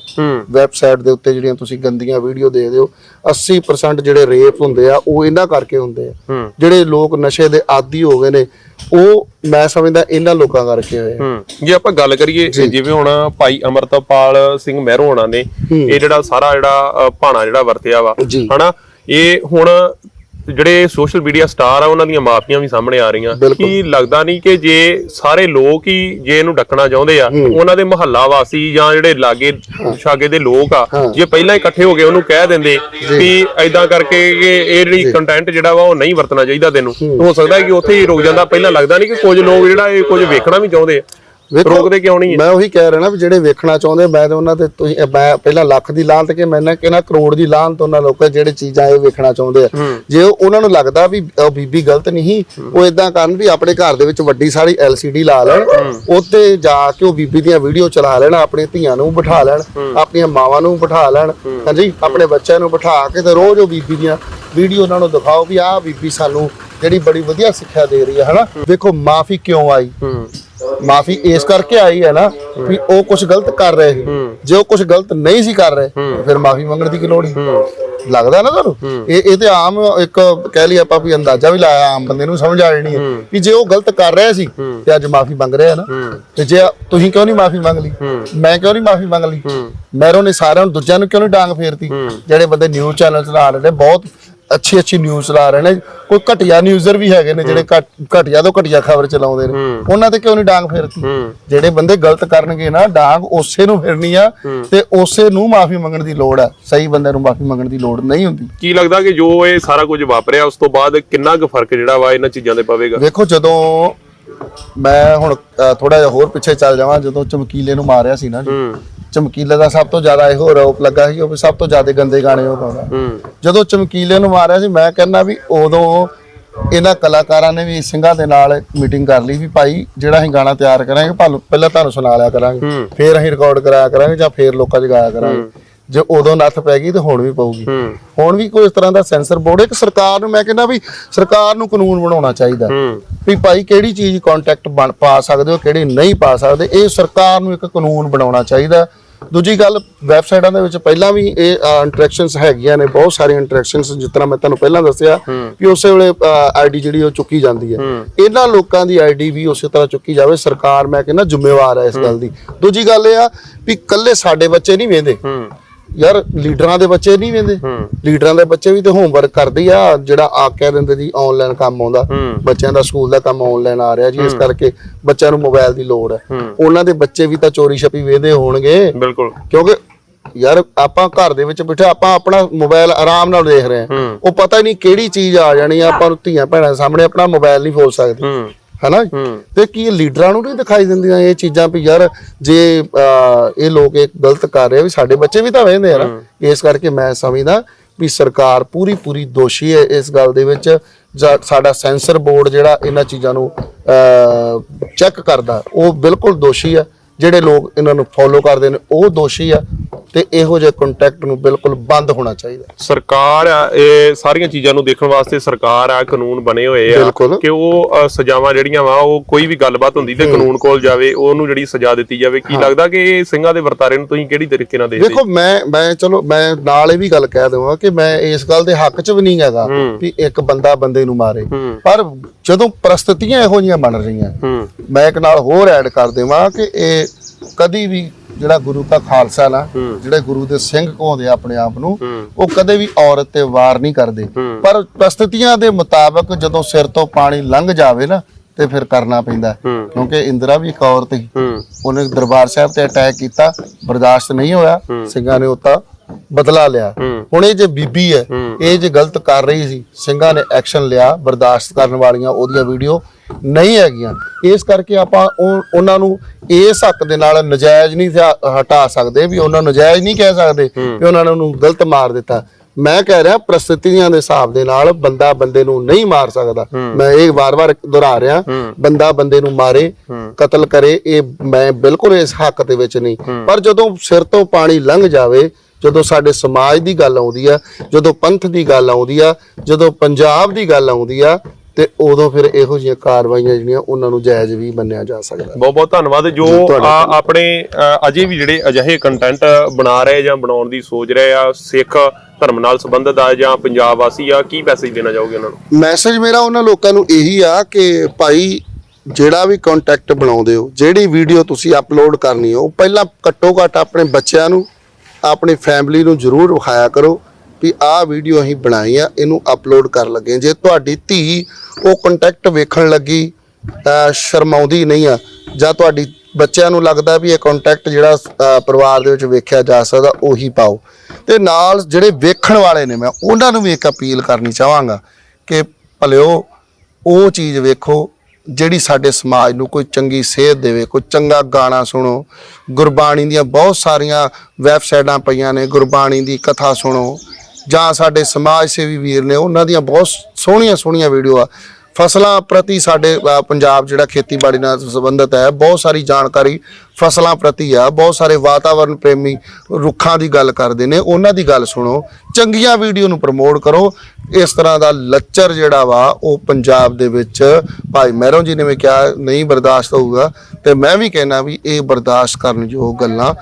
ਵੈਬਸਾਈਟ ਦੇ ਉੱਤੇ ਜਿਹੜੀਆਂ ਤੁਸੀਂ ਗੰਦੀਆਂ ਵੀਡੀਓ ਦੇਖਦੇ ਹੋ 80% ਜਿਹੜੇ ਰੇਪ ਹੁੰਦੇ ਆ ਉਹ ਇਹਨਾਂ ਕਰਕੇ ਹੁੰਦੇ ਆ। ਜਿਹੜੇ ਲੋਕ ਨਸ਼ੇ ਦੇ ਆਦੀ ਹੋ ਗਏ ਨੇ ਉਹ ਮੈਂ ਸਮਝਦਾ ਇਹਨਾਂ ਲੋਕਾਂ ਕਰਕੇ ਹੋਏ ਜੇ ਆਪਾਂ ਗੱਲ ਕਰੀਏ ਜਿਵੇਂ ਹੁਣ ਭਾਈ ਅਮਰਤਪਾਲ ਸਿੰਘ ਮਹਿਰੋ ਹੋਣਾ ਨੇ ਇਹ ਜਿਹੜਾ ਸਾਰਾ ਜਿਹੜਾ ਭਾਣਾ ਜਿਹੜਾ ਵਰਤਿਆ ਵਾ। ਹਨਾ? ਇਹ ਹੁਣ ਜਿਹੜੇ ਸੋਸ਼ਲ ਮੀਡੀਆ ਸਟਾਰ ਆ ਉਹਨਾਂ ਦੀਆਂ ਮਾਫੀਆਂ ਵੀ ਸਾਹਮਣੇ ਆ ਰਹੀਆਂ। ਕੀ ਲੱਗਦਾ ਨਹੀਂ ਕਿ ਜੇ ਸਾਰੇ ਲੋਕ ਹੀ ਜੇ ਇਹਨੂੰ ਡੱਕਣਾ ਚਾਹੁੰਦੇ ਆ ਉਹਨਾਂ ਦੇ ਮਹੱਲਾ ਵਾਸੀ ਜਾਂ ਜਿਹੜੇ ਲਾਗੇ ਛਾਗੇ ਦੇ ਲੋਕ ਆ। ਜੇ ਪਹਿਲਾਂ ਇਕੱਠੇ ਹੋ ਕੇ ਉਹਨੂੰ ਕਹਿ ਦਿੰਦੇ ਵੀ ਐਦਾਂ ਕਰਕੇ ਕਿ ਇਹ ਜਿਹੜੀ ਕੰਟੈਂਟ ਜਿਹੜਾ ਵਾ ਉਹ ਨਹੀਂ ਵਰਤਣਾ ਚਾਹੀਦਾ ਤੈਨੂੰ। ਹੋ ਸਕਦਾ ਕਿ ਉੱਥੇ ਹੀ ਰੁਕ ਜਾਂਦਾ। ਪਹਿਲਾਂ ਲੱਗਦਾ ਨਹੀਂ ਕਿ ਕੁਝ ਲੋਕ ਜਿਹੜਾ ਇਹ ਕੁਝ ਵੇਖਣਾ ਵੀ ਚਾਹੁੰਦੇ ਆ। ਰੋਕਦੇ ਕਿਉਂ ਨਹੀਂ? ਮੈਂ ਉਹੀ ਕਹਿ ਰਿਹਾ ਨਾ ਵੀ ਜਿਹੜੇ ਵੇਖਣਾ ਚਾਹੁੰਦੇ ਮੈਂ ਤੇ ਉਹਨਾਂ ਤੇ ਤੁਸੀਂ ਮੈਂ ਪਹਿਲਾਂ ਲੱਖ ਦੀ ਲਾਂਤ ਕਿ ਮੈਂ ਕਿਹਾ ਕਰੋੜ ਦੀ ਲਾਂਤ ਉਹਨਾਂ ਲੋਕਾਂ ਜਿਹੜੇ ਚੀਜ਼ਾਂ ਇਹ ਵੇਖਣਾ ਚਾਹੁੰਦੇ ਆ। ਜੇ ਉਹ- ਉਹਨਾਂ ਨੂੰ ਲੱਗਦਾ ਵੀ ਬੀਬੀ ਗਲਤ ਨਹੀਂ ਉਹ ਇਦਾਂ ਕਰਨ ਵੀ ਆਪਣੇ ਘਰ ਦੇ ਵਿੱਚ ਵੱਡੀ ਸਾਰੀ LCD ਲਾ ਲੈਣ ਉੱਤੇ ਜਾ ਕੇ ਉਹ ਬੀਬੀ ਦੀਆਂ ਵੀਡੀਓ ਚਲਾ ਲੈਣ ਆਪਣੀਆਂ ਧੀਆਂ ਨੂੰ ਬਿਠਾ ਲੈਣ ਆਪਣੀਆਂ ਮਾਵਾਂ ਨੂੰ ਬਿਠਾ ਲੈਣ ਹਾਂਜੀ ਆਪਣੇ ਬੱਚਿਆਂ ਨੂੰ ਬਿਠਾ ਕੇ ਤੇ ਰੋਜ਼ ਉਹ ਬੀਬੀ ਦੀਆਂ ਵੀਡੀਓ ਉਹਨਾਂ ਨੂੰ ਦਿਖਾਓ ਵੀ ਆਹ ਬੀਬੀ ਸਾਨੂੰ ਜਿਹੜੀ ਬੜੀ ਵਧੀਆ ਸਿੱਖਿਆ ਦੇ ਰਹੀ ਹੈ ਹਨਾ? ਵੇਖੋ ਮਾਫੀ ਕਿਉਂ ਆਈ? ਮਾਫੀ ਇਸ ਕਰਕੇ ਆਈ ਹੈ ਨਾ ਵੀ ਉਹ ਕੁਝ ਗਲਤ ਕਰ ਰਹੇ ਸੀ। ਜੇ ਉਹ ਕੁਝ ਗਲਤ ਨਹੀਂ ਸੀ ਕਰ ਰਹੇ ਫਿਰ ਮਾਫੀ ਮੰਗਣ ਦੀ ਕੀ ਲੋੜ ਸੀ? ਲੱਗਦਾ ਨਾ ਤੁਹਾਨੂੰ? ਇਹ ਇਹ ਤੇ ਆਮ ਇੱਕ ਕਹਿ ਲਈ ਆਪਾਂ ਵੀ ਅੰਦਾਜ਼ਾ ਵੀ ਲਾਇਆ ਆਮ ਬੰਦੇ ਨੂੰ ਸਮਝ ਆ ਜਾਣੀ ਹੈ ਵੀ ਜੇ ਉਹ ਗਲਤ ਕਰ ਰਹੇ ਸੀ ਤੇ ਅੱਜ ਮਾਫੀ ਮੰਗ ਰਹੇ ਨਾ। ਤੇ ਜੇ ਤੁਸੀਂ ਕਿਉਂ ਨਹੀਂ ਮਾਫੀ ਮੰਗ ਲਈ? ਮੈਂ ਕਿਉਂ ਨਹੀਂ ਮਾਫੀ ਮੰਗ ਲਈ? ਮੈਰੋਂ ਨੇ ਸਾਰਿਆਂ ਨੂੰ ਦੂਜਿਆਂ ਨੂੰ ਕਿਉਂ ਨਹੀਂ ਡਾਂਗ ਫੇਰਤੀ? ਜਿਹੜੇ ਬੰਦੇ ਨਿਊਜ਼ ਚੈਨਲ ਚਲਾ ਰਹੇ ਨੇ ਬਹੁਤ ਅੱਛੀ ਅੱਛੀ ਨਿਊਜ਼ ਚਲਾ ਰਹੇ ਨੇ। ਕੋਈ ਘਟਿਆ ਨਿਊਜ਼ਰ ਵੀ ਹੈਗੇ ਨੇ ਜਿਹੜੇ ਘਟ- ਘਟੀਆ ਤੋਂ ਘਟੀਆ ਖਬਰ ਚਲਾਉਂਦੇ ਨੇ। ਉਹਨਾਂ ਤੇ ਕਿਉਂ ਨਹੀਂ ਡਾਂਗ ਫੇਰਤੀ ਜਿਹੜੇ ਬੰਦੇ ਗਲਤ ਕਰਨਗੇ ਨਾ ਡਾਂਗ ਉਸੇ ਨੂੰ ਫੇਰਨੀ ਆ ਤੇ ਉਸੇ ਨੂੰ ਮਾਫੀ ਮੰਗਣ ਦੀ ਲੋੜ ਆ। ਸਹੀ ਬੰਦੇ ਨੂੰ ਮਾਫੀ ਮੰਗਣ ਦੀ ਲੋੜ ਨਹੀਂ ਹੁੰਦੀ। ਕੀ ਲੱਗਦਾ ਕਿ ਜੋ ਇਹ ਸਾਰਾ ਕੁਝ ਵਾਪਰਿਆ ਉਸ ਤੋਂ ਬਾਅਦ ਕਿੰਨਾ ਕੁ ਫ਼ਰਕ ਜਿਹੜਾ ਵਾ ਇਹਨਾਂ ਚੀਜ਼ਾਂ ਦੇ ਪਵੇਗਾ? ਵੇਖੋ ਜਦੋਂ ਮੈਂ ਹੁਣ ਥੋੜਾ ਜਿਹਾ ਹੋਰ ਪਿੱਛੇ ਚੱਲ ਜਾਵਾਂ ਜਦੋਂ ਚਮਕੀਲੇ ਨੂੰ ਮਾਰਿਆ ਸੀ ਨਾ ਚਮਕੀਲੇ ਦਾ ਸਭ ਤੋਂ ਜ਼ਿਆਦਾ ਇਹੋ ਆਰੋਪ ਲੱਗਾ ਸੀ ਉਹ ਵੀ ਸਭ ਤੋਂ ਜ਼ਿਆਦਾ ਗੰਦੇ ਗਾਣੇ ਉਹ ਗਾਉਂਦਾ ਜਦੋਂ ਚਮਕੀਲੇ ਨੂੰ ਮਾਰਿਆ ਸੀ ਮੈਂ ਕਹਿੰਦਾ ਵੀ ਉਦੋਂ ਇਹਨਾਂ ਕਲਾਕਾਰਾਂ ਨੇ ਵੀ ਸਿੰਘਾਂ ਦੇ ਨਾਲ ਮੀਟਿੰਗ ਕਰ ਲਈ ਵੀ ਭਾਈ ਜਿਹੜਾ ਅਸੀਂ ਗਾਣਾ ਤਿਆਰ ਕਰਾਂਗੇ ਪਹਿਲਾਂ ਤੁਹਾਨੂੰ ਸੁਣਾ ਲਿਆ ਕਰਾਂਗੇ। ਫੇਰ ਅਸੀਂ ਰਿਕਾਰਡ ਕਰਾਇਆ ਕਰਾਂਗੇ ਜਾਂ ਫੇਰ ਲੋਕਾਂ 'ਚ ਗਾਇਆ ਕਰਾਂਗੇ। ਜੇ ਉਦੋਂ ਨੱਥ ਪੈ ਗਈ ਤੇ ਹੁਣ ਵੀ ਪਊਗੀ। ਹੁਣ ਵੀ ਕੋਈ ਇਸ ਤਰ੍ਹਾਂ ਦਾ ਸੈਂਸਰ ਬੋਰਡ ਇੱਕ ਸਰਕਾਰ ਨੂੰ ਮੈਂ ਕਹਿੰਦਾ ਵੀ ਸਰਕਾਰ ਨੂੰ ਕਾਨੂੰਨ ਬਣਾਉਣਾ ਚਾਹੀਦਾ। ਵੀ ਭਾਈ ਕਿਹੜੀ ਚੀਜ਼ ਕੰਟੈਕਟ ਬਣ ਪਾ ਸਕਦੇ ਹੋ ਕਿਹੜੀ ਨਹੀਂ ਪਾ ਸਕਦੇ ਇਹ ਸਰਕਾਰ ਨੂੰ ਇੱਕ ਕਾਨੂੰਨ ਬਣਾਉਣਾ ਚਾਹੀਦਾ ਦੂਜੀ ਗੱਲ ਵੈਬਸਾਈਟਾਂ ਦੇ ਵਿੱਚ ਪਹਿਲਾਂ ਵੀ ਇਹ ਇੰਟਰੈਕਸ਼ਨਸ ਹੈਗੀਆਂ ਨੇ ਬਹੁਤ ਸਾਰੀਆਂ ਇੰਟਰੈਕਸ਼ਨਸ ਜਿਸ ਤਰ੍ਹਾਂ ਮੈਂ ਤੁਹਾਨੂੰ ਪਹਿਲਾਂ ਦੱਸਿਆ ਵੀ ਉਸੇ ਵੇਲੇ ਆਈਡੀ ਜਿਹੜੀ ਉਹ ਚੁੱਕੀ ਜਾਂਦੀ ਹੈ। ਇਹਨਾਂ ਲੋਕਾਂ ਦੀ ਆਈਡੀ ਵੀ ਉਸੇ ਤਰ੍ਹਾਂ ਚੁੱਕੀ ਜਾਵੇ ਸਰਕਾਰ ਮੈਂ ਕਹਿੰਦਾ ਜ਼ਿੰਮੇਵਾਰ ਹੈ ਇਸ ਗੱਲ ਦੀ। ਦੂਜੀ ਗੱਲ ਇਹ ਆ ਵੀ ਕੱਲੇ ਸਾਡੇ ਬੱਚੇ ਨਹੀਂ ਵੇਂਦੇ ਯਾਰ ਲੀਡਰਾਂ ਦੇ ਬੱਚੇ ਨਹੀਂ ਵੇਂਦੇ। ਲੀਡਰਾਂ ਦੇ ਬੱਚੇ ਵੀ ਤੇ ਹੋਮਵਰਕ ਕਰਦੇ ਆ ਜਿਹੜਾ ਆ ਕਹਿ ਦਿੰਦੇ ਜੀ ਆਨਲਾਈਨ ਕੰਮ ਆਉਂਦਾ। ਬੱਚਿਆਂ ਦਾ ਸਕੂਲ ਦਾ ਕੰਮ ਆਨਲਾਈਨ ਆ ਰਿਹਾ ਜੀ ਇਸ ਕਰਕੇ ਬੱਚਿਆਂ ਨੂੰ ਮੋਬਾਈਲ ਦੀ ਲੋੜ ਹੈ। ਉਹਨਾਂ ਦੇ ਬੱਚੇ ਵੀ ਤਾਂ ਚੋਰੀ ਛਪੀ ਵੇਂਦੇ ਹੋਣਗੇ। ਬਿਲਕੁਲ। ਕਿਉਂਕਿ ਯਾਰ ਆਪਾਂ ਘਰ ਦੇ ਵਿੱਚ ਬੈਠੇ ਆਪਾਂ ਆਪਣਾ ਮੋਬਾਈਲ ਆਰਾਮ ਨਾਲ ਦੇਖ ਰਹੇ ਹਾਂ। ਉਹ ਪਤਾ ਨਹੀਂ ਕਿਹੜੀ ਚੀਜ਼ ਆ ਜਾਣੀ ਆਪਾਂ ਨੂੰ ਧੀਆਂ ਭੈਣਾਂ ਸਾਹਮਣੇ ਆਪਣਾ ਮੋਬਾਈਲ ਨਹੀਂ ਖੋਲ ਸਕਦੇ। ਹਨਾ? ਤੇ ਕੀ ਇਹ ਲੀਡਰਾਂ ਨੂੰ ਨਹੀਂ ਦਿਖਾਈ ਦਿੰਦੀਆਂ ਇਹ ਚੀਜ਼ਾਂ ਵੀ ਯਾਰ ਜੇ ਇਹ ਲੋਕ ਇਹ ਗਲਤ ਕਰ ਰਹੇ ਆ ਵੀ ਸਾਡੇ ਬੱਚੇ ਵੀ ਤਾਂ ਵੇਖਦੇ ਆ ਨਾ। ਇਸ ਕਰਕੇ ਮੈਂ ਸਮਝਦਾ ਵੀ ਸਰਕਾਰ ਪੂਰੀ ਪੂਰੀ ਦੋਸ਼ੀ ਹੈ ਇਸ ਗੱਲ ਦੇ ਵਿੱਚ। ਸਾਡਾ ਸੈਂਸਰ ਬੋਰਡ ਜਿਹੜਾ ਇਹਨਾਂ ਚੀਜ਼ਾਂ ਨੂੰ ਚੈੱਕ ਕਰਦਾ ਉਹ ਬਿਲਕੁਲ ਦੋਸ਼ੀ ਹੈ ਜਿਹੜੇ ਲੋਕ ਇਹਨਾਂ ਨੂੰ ਫੋਲੋ ਕਰਦੇ ਨੇ ਉਹ ਦੋਸ਼ੀ ਆ। ਤੇ ਇਹੋ ਜਿਹੇ ਕੰਟੈਕਟ ਨੂੰ ਬਿਲਕੁਲ ਬੰਦ ਹੋਣਾ ਚਾਹੀਦਾ ਸਰਕਾਰ ਆ ਇਹ ਸਾਰੀਆਂ ਚੀਜ਼ਾਂ ਨੂੰ ਦੇਖਣ ਵਾਸਤੇ ਸਰਕਾਰ ਆ ਕਾਨੂੰਨ ਬਣੇ ਹੋਏ ਆ ਬਿਲਕੁਲ। ਕਿ ਉਹ ਅ, ਸਜ਼ਾਵਾਂ ਜਿਹੜੀਆਂ ਵਾ ਉਹ ਕੋਈ ਵੀ ਗੱਲਬਾਤ ਹੁੰਦੀ ਤੇ ਕਾਨੂੰਨ ਕੋਲ ਜਾਵੇ ਉਹਨੂੰ ਜਿਹੜੀ ਸਜ਼ਾ ਦਿੱਤੀ ਜਾਵੇ। ਕੀ ਲੱਗਦਾ ਕਿ ਇਹ ਸਿੰਘਾਂ ਦੇ ਵਰਤਾਰੇ ਨੂੰ ਤੁਸੀਂ ਕਿਹੜੀ ਤਰੀਕੇ ਨਾਲ ਦੇਖਦੇ ਦੇਖੋ ਮੈਂ ਮੈਂ ਚਲੋ ਮੈਂ ਨਾਲ ਇਹ ਵੀ ਗੱਲ ਕਹਿ ਦਵਾਂ ਕਿ ਮੈਂ ਇਸ ਗੱਲ ਦੇ ਹੱਕ 'ਚ ਵੀ ਨਹੀਂ ਹੈਗਾ ਵੀ ਇੱਕ ਬੰਦਾ ਬੰਦੇ ਨੂੰ ਮਾਰੇ। ਪਰ ਜਦੋਂ ਪ੍ਰਸਥਿਤੀਆਂ ਇਹੋ ਜਿਹੀਆਂ ਬਣ ਰਹੀਆਂ ਹੂੰ। ਮੈਂ ਇੱਕ ਨਾਲ ਹੋਰ ਐਡ ਕਰ ਦੇਵਾਂ ਕਿ ਇਹ ਕਦੀ ਵੀ ਜਿਹੜਾ ਗੁਰੂ ਦਾ ਖਾਲਸਾ ਨਾ ਜਿਹੜੇ ਗੁਰੂ ਦੇ ਸਿੰਘ ਕਹਾਉਂਦੇ ਆਪਣੇ ਆਪ ਨੂੰ ਉਹ ਕਦੇ ਵੀ ਔਰਤ ਤੇ ਵਾਰ ਨਹੀਂ ਕਰਦੇ। ਪਰ ਪ੍ਰਸਥਿਤੀਆਂ ਦੇ ਮੁਤਾਬਕ ਜਦੋਂ ਸਿਰ ਤੋਂ ਪਾਣੀ ਲੰਘ ਜਾਵੇ ਨਾ ਤੇ ਫਿਰ ਕਰਨਾ ਪੈਂਦਾ। ਕਿਉਂਕਿ ਇੰਦਰਾ ਵੀ ਇੱਕ ਔਰਤ ਸੀ। ਹੂੰ। ਉਹਨੇ ਦਰਬਾਰ ਸਾਹਿਬ ਤੇ ਅਟੈਕ ਕੀਤਾ ਬਰਦਾਸ਼ਤ ਨਹੀਂ ਹੋਇਆ। ਸਿੰਘਾਂ ਨੇ ਉਤਾ ਬਦਲਾ ਲਿਆ। ਹੁਣ ਇਹ ਜੇ ਬੀਬੀ ਹੈ ਇਹ ਜੇ ਗਲਤ ਕਰ ਰਹੀ ਸੀ ਸਿੰਘਾਂ ਨੇ ਐਕਸ਼ਨ ਲਿਆ ਬਰਦਾਸ਼ਤ ਕਰਨ ਵਾਲੀਆਂ ਉਹਦੀਆਂ ਵੀਡੀਓ ਨਹੀਂ ਹੈਗੀਆਂ। ਇਸ ਕਰਕੇ ਆਪਾਂ ਉਹ- ਉਹਨਾਂ ਨੂੰ ਇਸ ਹੱਕ ਦੇ ਨਾਲ ਨਜਾਇਜ਼ ਨਹੀਂ ਹਟਾ ਸਕਦੇ ਵੀ ਉਹਨਾਂ ਨੂੰ ਨਜਾਇਜ਼ ਨਹੀਂ ਕਹਿ ਸਕਦੇ ਵੀ ਉਹਨਾਂ ਨੇ ਉਹਨੂੰ ਗਲਤ ਮਾਰ ਦਿੱਤਾ। ਮੈਂ ਕਹਿ ਰਿਹਾ ਪ੍ਰਸਥਿਤੀਆਂ ਦੇ ਹਿਸਾਬ ਦੇ ਨਾਲ ਬੰਦਾ ਬੰਦੇ ਨੂੰ ਨਹੀਂ ਮਾਰ ਸਕਦਾ। ਮੈਂ ਇਹ ਵਾਰ-ਵਾਰ ਦੁਹਰਾ ਰਿਹਾ ਬੰਦਾ ਬੰਦੇ ਨੂੰ ਮਾਰੇ ਕਤਲ ਕਰੇ ਇਹ ਮੈਂ ਬਿਲਕੁਲ ਇਸ ਹੱਕ ਦੇ ਵਿੱਚ ਨਹੀਂ। ਪਰ ਜਦੋਂ ਸਿਰ ਤੋਂ ਪਾਣੀ ਲੰਘ ਜਾਵੇ ਜਦੋਂ ਸਾਡੇ ਸਮਾਜ ਦੀ ਗੱਲ ਆਉਂਦੀ ਆ ਜਦੋਂ ਪੰਥ ਦੀ ਗੱਲ ਆਉਂਦੀ ਆ ਜਦੋਂ ਪੰਜਾਬ ਦੀ ਗੱਲ ਆਉਂਦੀ ਆ ਤੇ ਉਦੋਂ ਫਿਰ ਇਹੋ ਜਿਹੀਆਂ ਕਾਰਵਾਈਆਂ ਜਿਹੜੀਆਂ ਉਹਨਾਂ ਨੂੰ ਜਾਇਜ਼ ਵੀ ਮੰਨਿਆ ਜਾ ਸਕਦਾ। ਬਹੁਤ ਬਹੁਤ ਧੰਨਵਾਦ। ਜੋ ਆਪਣੇ ਅਜੇ ਵੀ ਜਿਹੜੇ ਅਜਿਹੇ ਕੰਟੈਂਟ ਬਣਾ ਰਹੇ ਜਾਂ ਬਣਾਉਣ ਦੀ ਸੋਚ ਰਹੇ ਆ ਸਿੱਖ ਧਰਮ ਨਾਲ ਸੰਬੰਧਿਤ ਆ ਜਾਂ ਪੰਜਾਬ ਵਾਸੀ ਆ ਕੀ ਮੈਸੇਜ ਦੇਣਾ ਚਾਹੋਗੇ ਉਹਨਾਂ ਨੂੰ? ਮੈਸੇਜ ਮੇਰਾ ਉਹਨਾਂ ਲੋਕਾਂ ਨੂੰ ਇਹੀ ਆ ਕਿ ਭਾਈ ਜਿਹੜਾ ਵੀ ਕੰਟੈਕਟ ਬਣਾਉਂਦੇ ਹੋ ਜਿਹੜੀ ਵੀਡੀਓ ਤੁਸੀਂ ਅਪਲੋਡ ਕਰਨੀ ਹੋ ਪਹਿਲਾਂ ਘੱਟੋ ਘੱਟ ਆਪਣੇ ਬੱਚਿਆਂ ਨੂੰ ਆਪਣੀ ਫੈਮਿਲੀ ਨੂੰ ਜ਼ਰੂਰ ਵਿਖਾਇਆ ਕਰੋ ਵੀ ਆਹ ਵੀਡੀਓ ਅਸੀਂ ਬਣਾਈ ਆ, ਇਹਨੂੰ ਅਪਲੋਡ ਕਰ ਲੱਗੇ ਜੇ ਤੁਹਾਡੀ ਧੀ ਉਹ ਕੰਟੈਕਟ ਵੇਖਣ ਲੱਗੀ ਸ਼ਰਮਾਉਂਦੀ ਨਹੀਂ ਆ। ਜਾਂ ਤੁਹਾਡੀ ਬੱਚਿਆਂ ਨੂੰ ਲੱਗਦਾ ਵੀ ਇਹ ਕੰਟੈਕਟ ਜਿਹੜਾ ਪਰਿਵਾਰ ਦੇ ਵਿੱਚ ਵੇਖਿਆ ਜਾ ਸਕਦਾ, ਉਹੀ ਪਾਓ। ਤੇ ਨਾਲ ਜਿਹੜੇ ਵੇਖਣ ਵਾਲੇ ਨੇ, ਮੈਂ ਉਹਨਾਂ ਨੂੰ ਵੀ ਇੱਕ ਅਪੀਲ ਕਰਨੀ ਚਾਹਾਂਗਾ ਕਿ ਭਲਿਓ ਉਹ ਚੀਜ਼ ਵੇਖੋ ਜਿਹੜੀ ਸਾਡੇ ਸਮਾਜ ਨੂੰ ਕੋਈ ਚੰਗੀ ਸੇਧ ਦੇਵੇ, ਕੋਈ ਚੰਗਾ ਗਾਣਾ ਸੁਣੋ, ਗੁਰਬਾਣੀ ਦੀਆਂ ਬਹੁਤ ਸਾਰੀਆਂ ਵੈਬਸਾਈਟਾਂ ਪਈਆਂ ਨੇ, ਗੁਰਬਾਣੀ ਦੀ ਕਥਾ ਸੁਣੋ, ਜਾਂ ਸਾਡੇ ਸਮਾਜ ਸੇਵੀ ਵੀਰ ਨੇ, ਉਹਨਾਂ ਦੀਆਂ ਬਹੁਤ ਸੋਹਣੀਆਂ ਸੋਹਣੀਆਂ ਵੀਡੀਓ ਆ। ਫਸਲਾਂ ਪ੍ਰਤੀ ਸਾਡੇ ਅ, ਪੰਜਾਬ ਜਿਹੜਾ ਖੇਤੀਬਾੜੀ ਨਾਲ ਸੰਬੰਧਿਤ ਹੈ ਬਹੁਤ ਸਾਰੀ ਜਾਣਕਾਰੀ ਫਸਲਾਂ ਪ੍ਰਤੀ ਆ ਬਹੁਤ ਸਾਰੇ ਵਾਤਾਵਰਣ ਪ੍ਰੇਮੀ ਰੁੱਖਾਂ ਦੀ ਗੱਲ ਕਰਦੇ ਨੇ ਉਹਨਾਂ ਦੀ ਗੱਲ ਸੁਣੋ ਚੰਗੀਆਂ ਵੀਡੀਓ ਨੂੰ ਪ੍ਰਮੋਟ ਕਰੋ। ਇਸ ਤਰ੍ਹਾਂ ਦਾ ਲੱਚਰ ਜਿਹੜਾ ਵਾ ਉਹ ਪੰਜਾਬ ਦੇ ਵਿੱਚ ਭਾਈ ਮਹਿਰੋਂ ਜੀ ਨੇ ਵੀ ਕਿਹਾ ਨਹੀਂ ਬਰਦਾਸ਼ਤ ਹੋਊਗਾ ਤੇ ਮੈਂ ਵੀ ਕਹਿਣਾ ਵੀ ਇਹ ਬਰਦਾਸ਼ਤ ਕਰਨ ਯੋਗ ਗੱਲਾਂ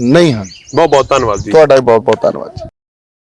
ਨਹੀਂ ਹਨ। ਬਹੁਤ ਬਹੁਤ ਧੰਨਵਾਦ ਜੀ। ਤੁਹਾਡਾ ਵੀ ਬਹੁਤ ਬਹੁਤ ਧੰਨਵਾਦ ਜੀ।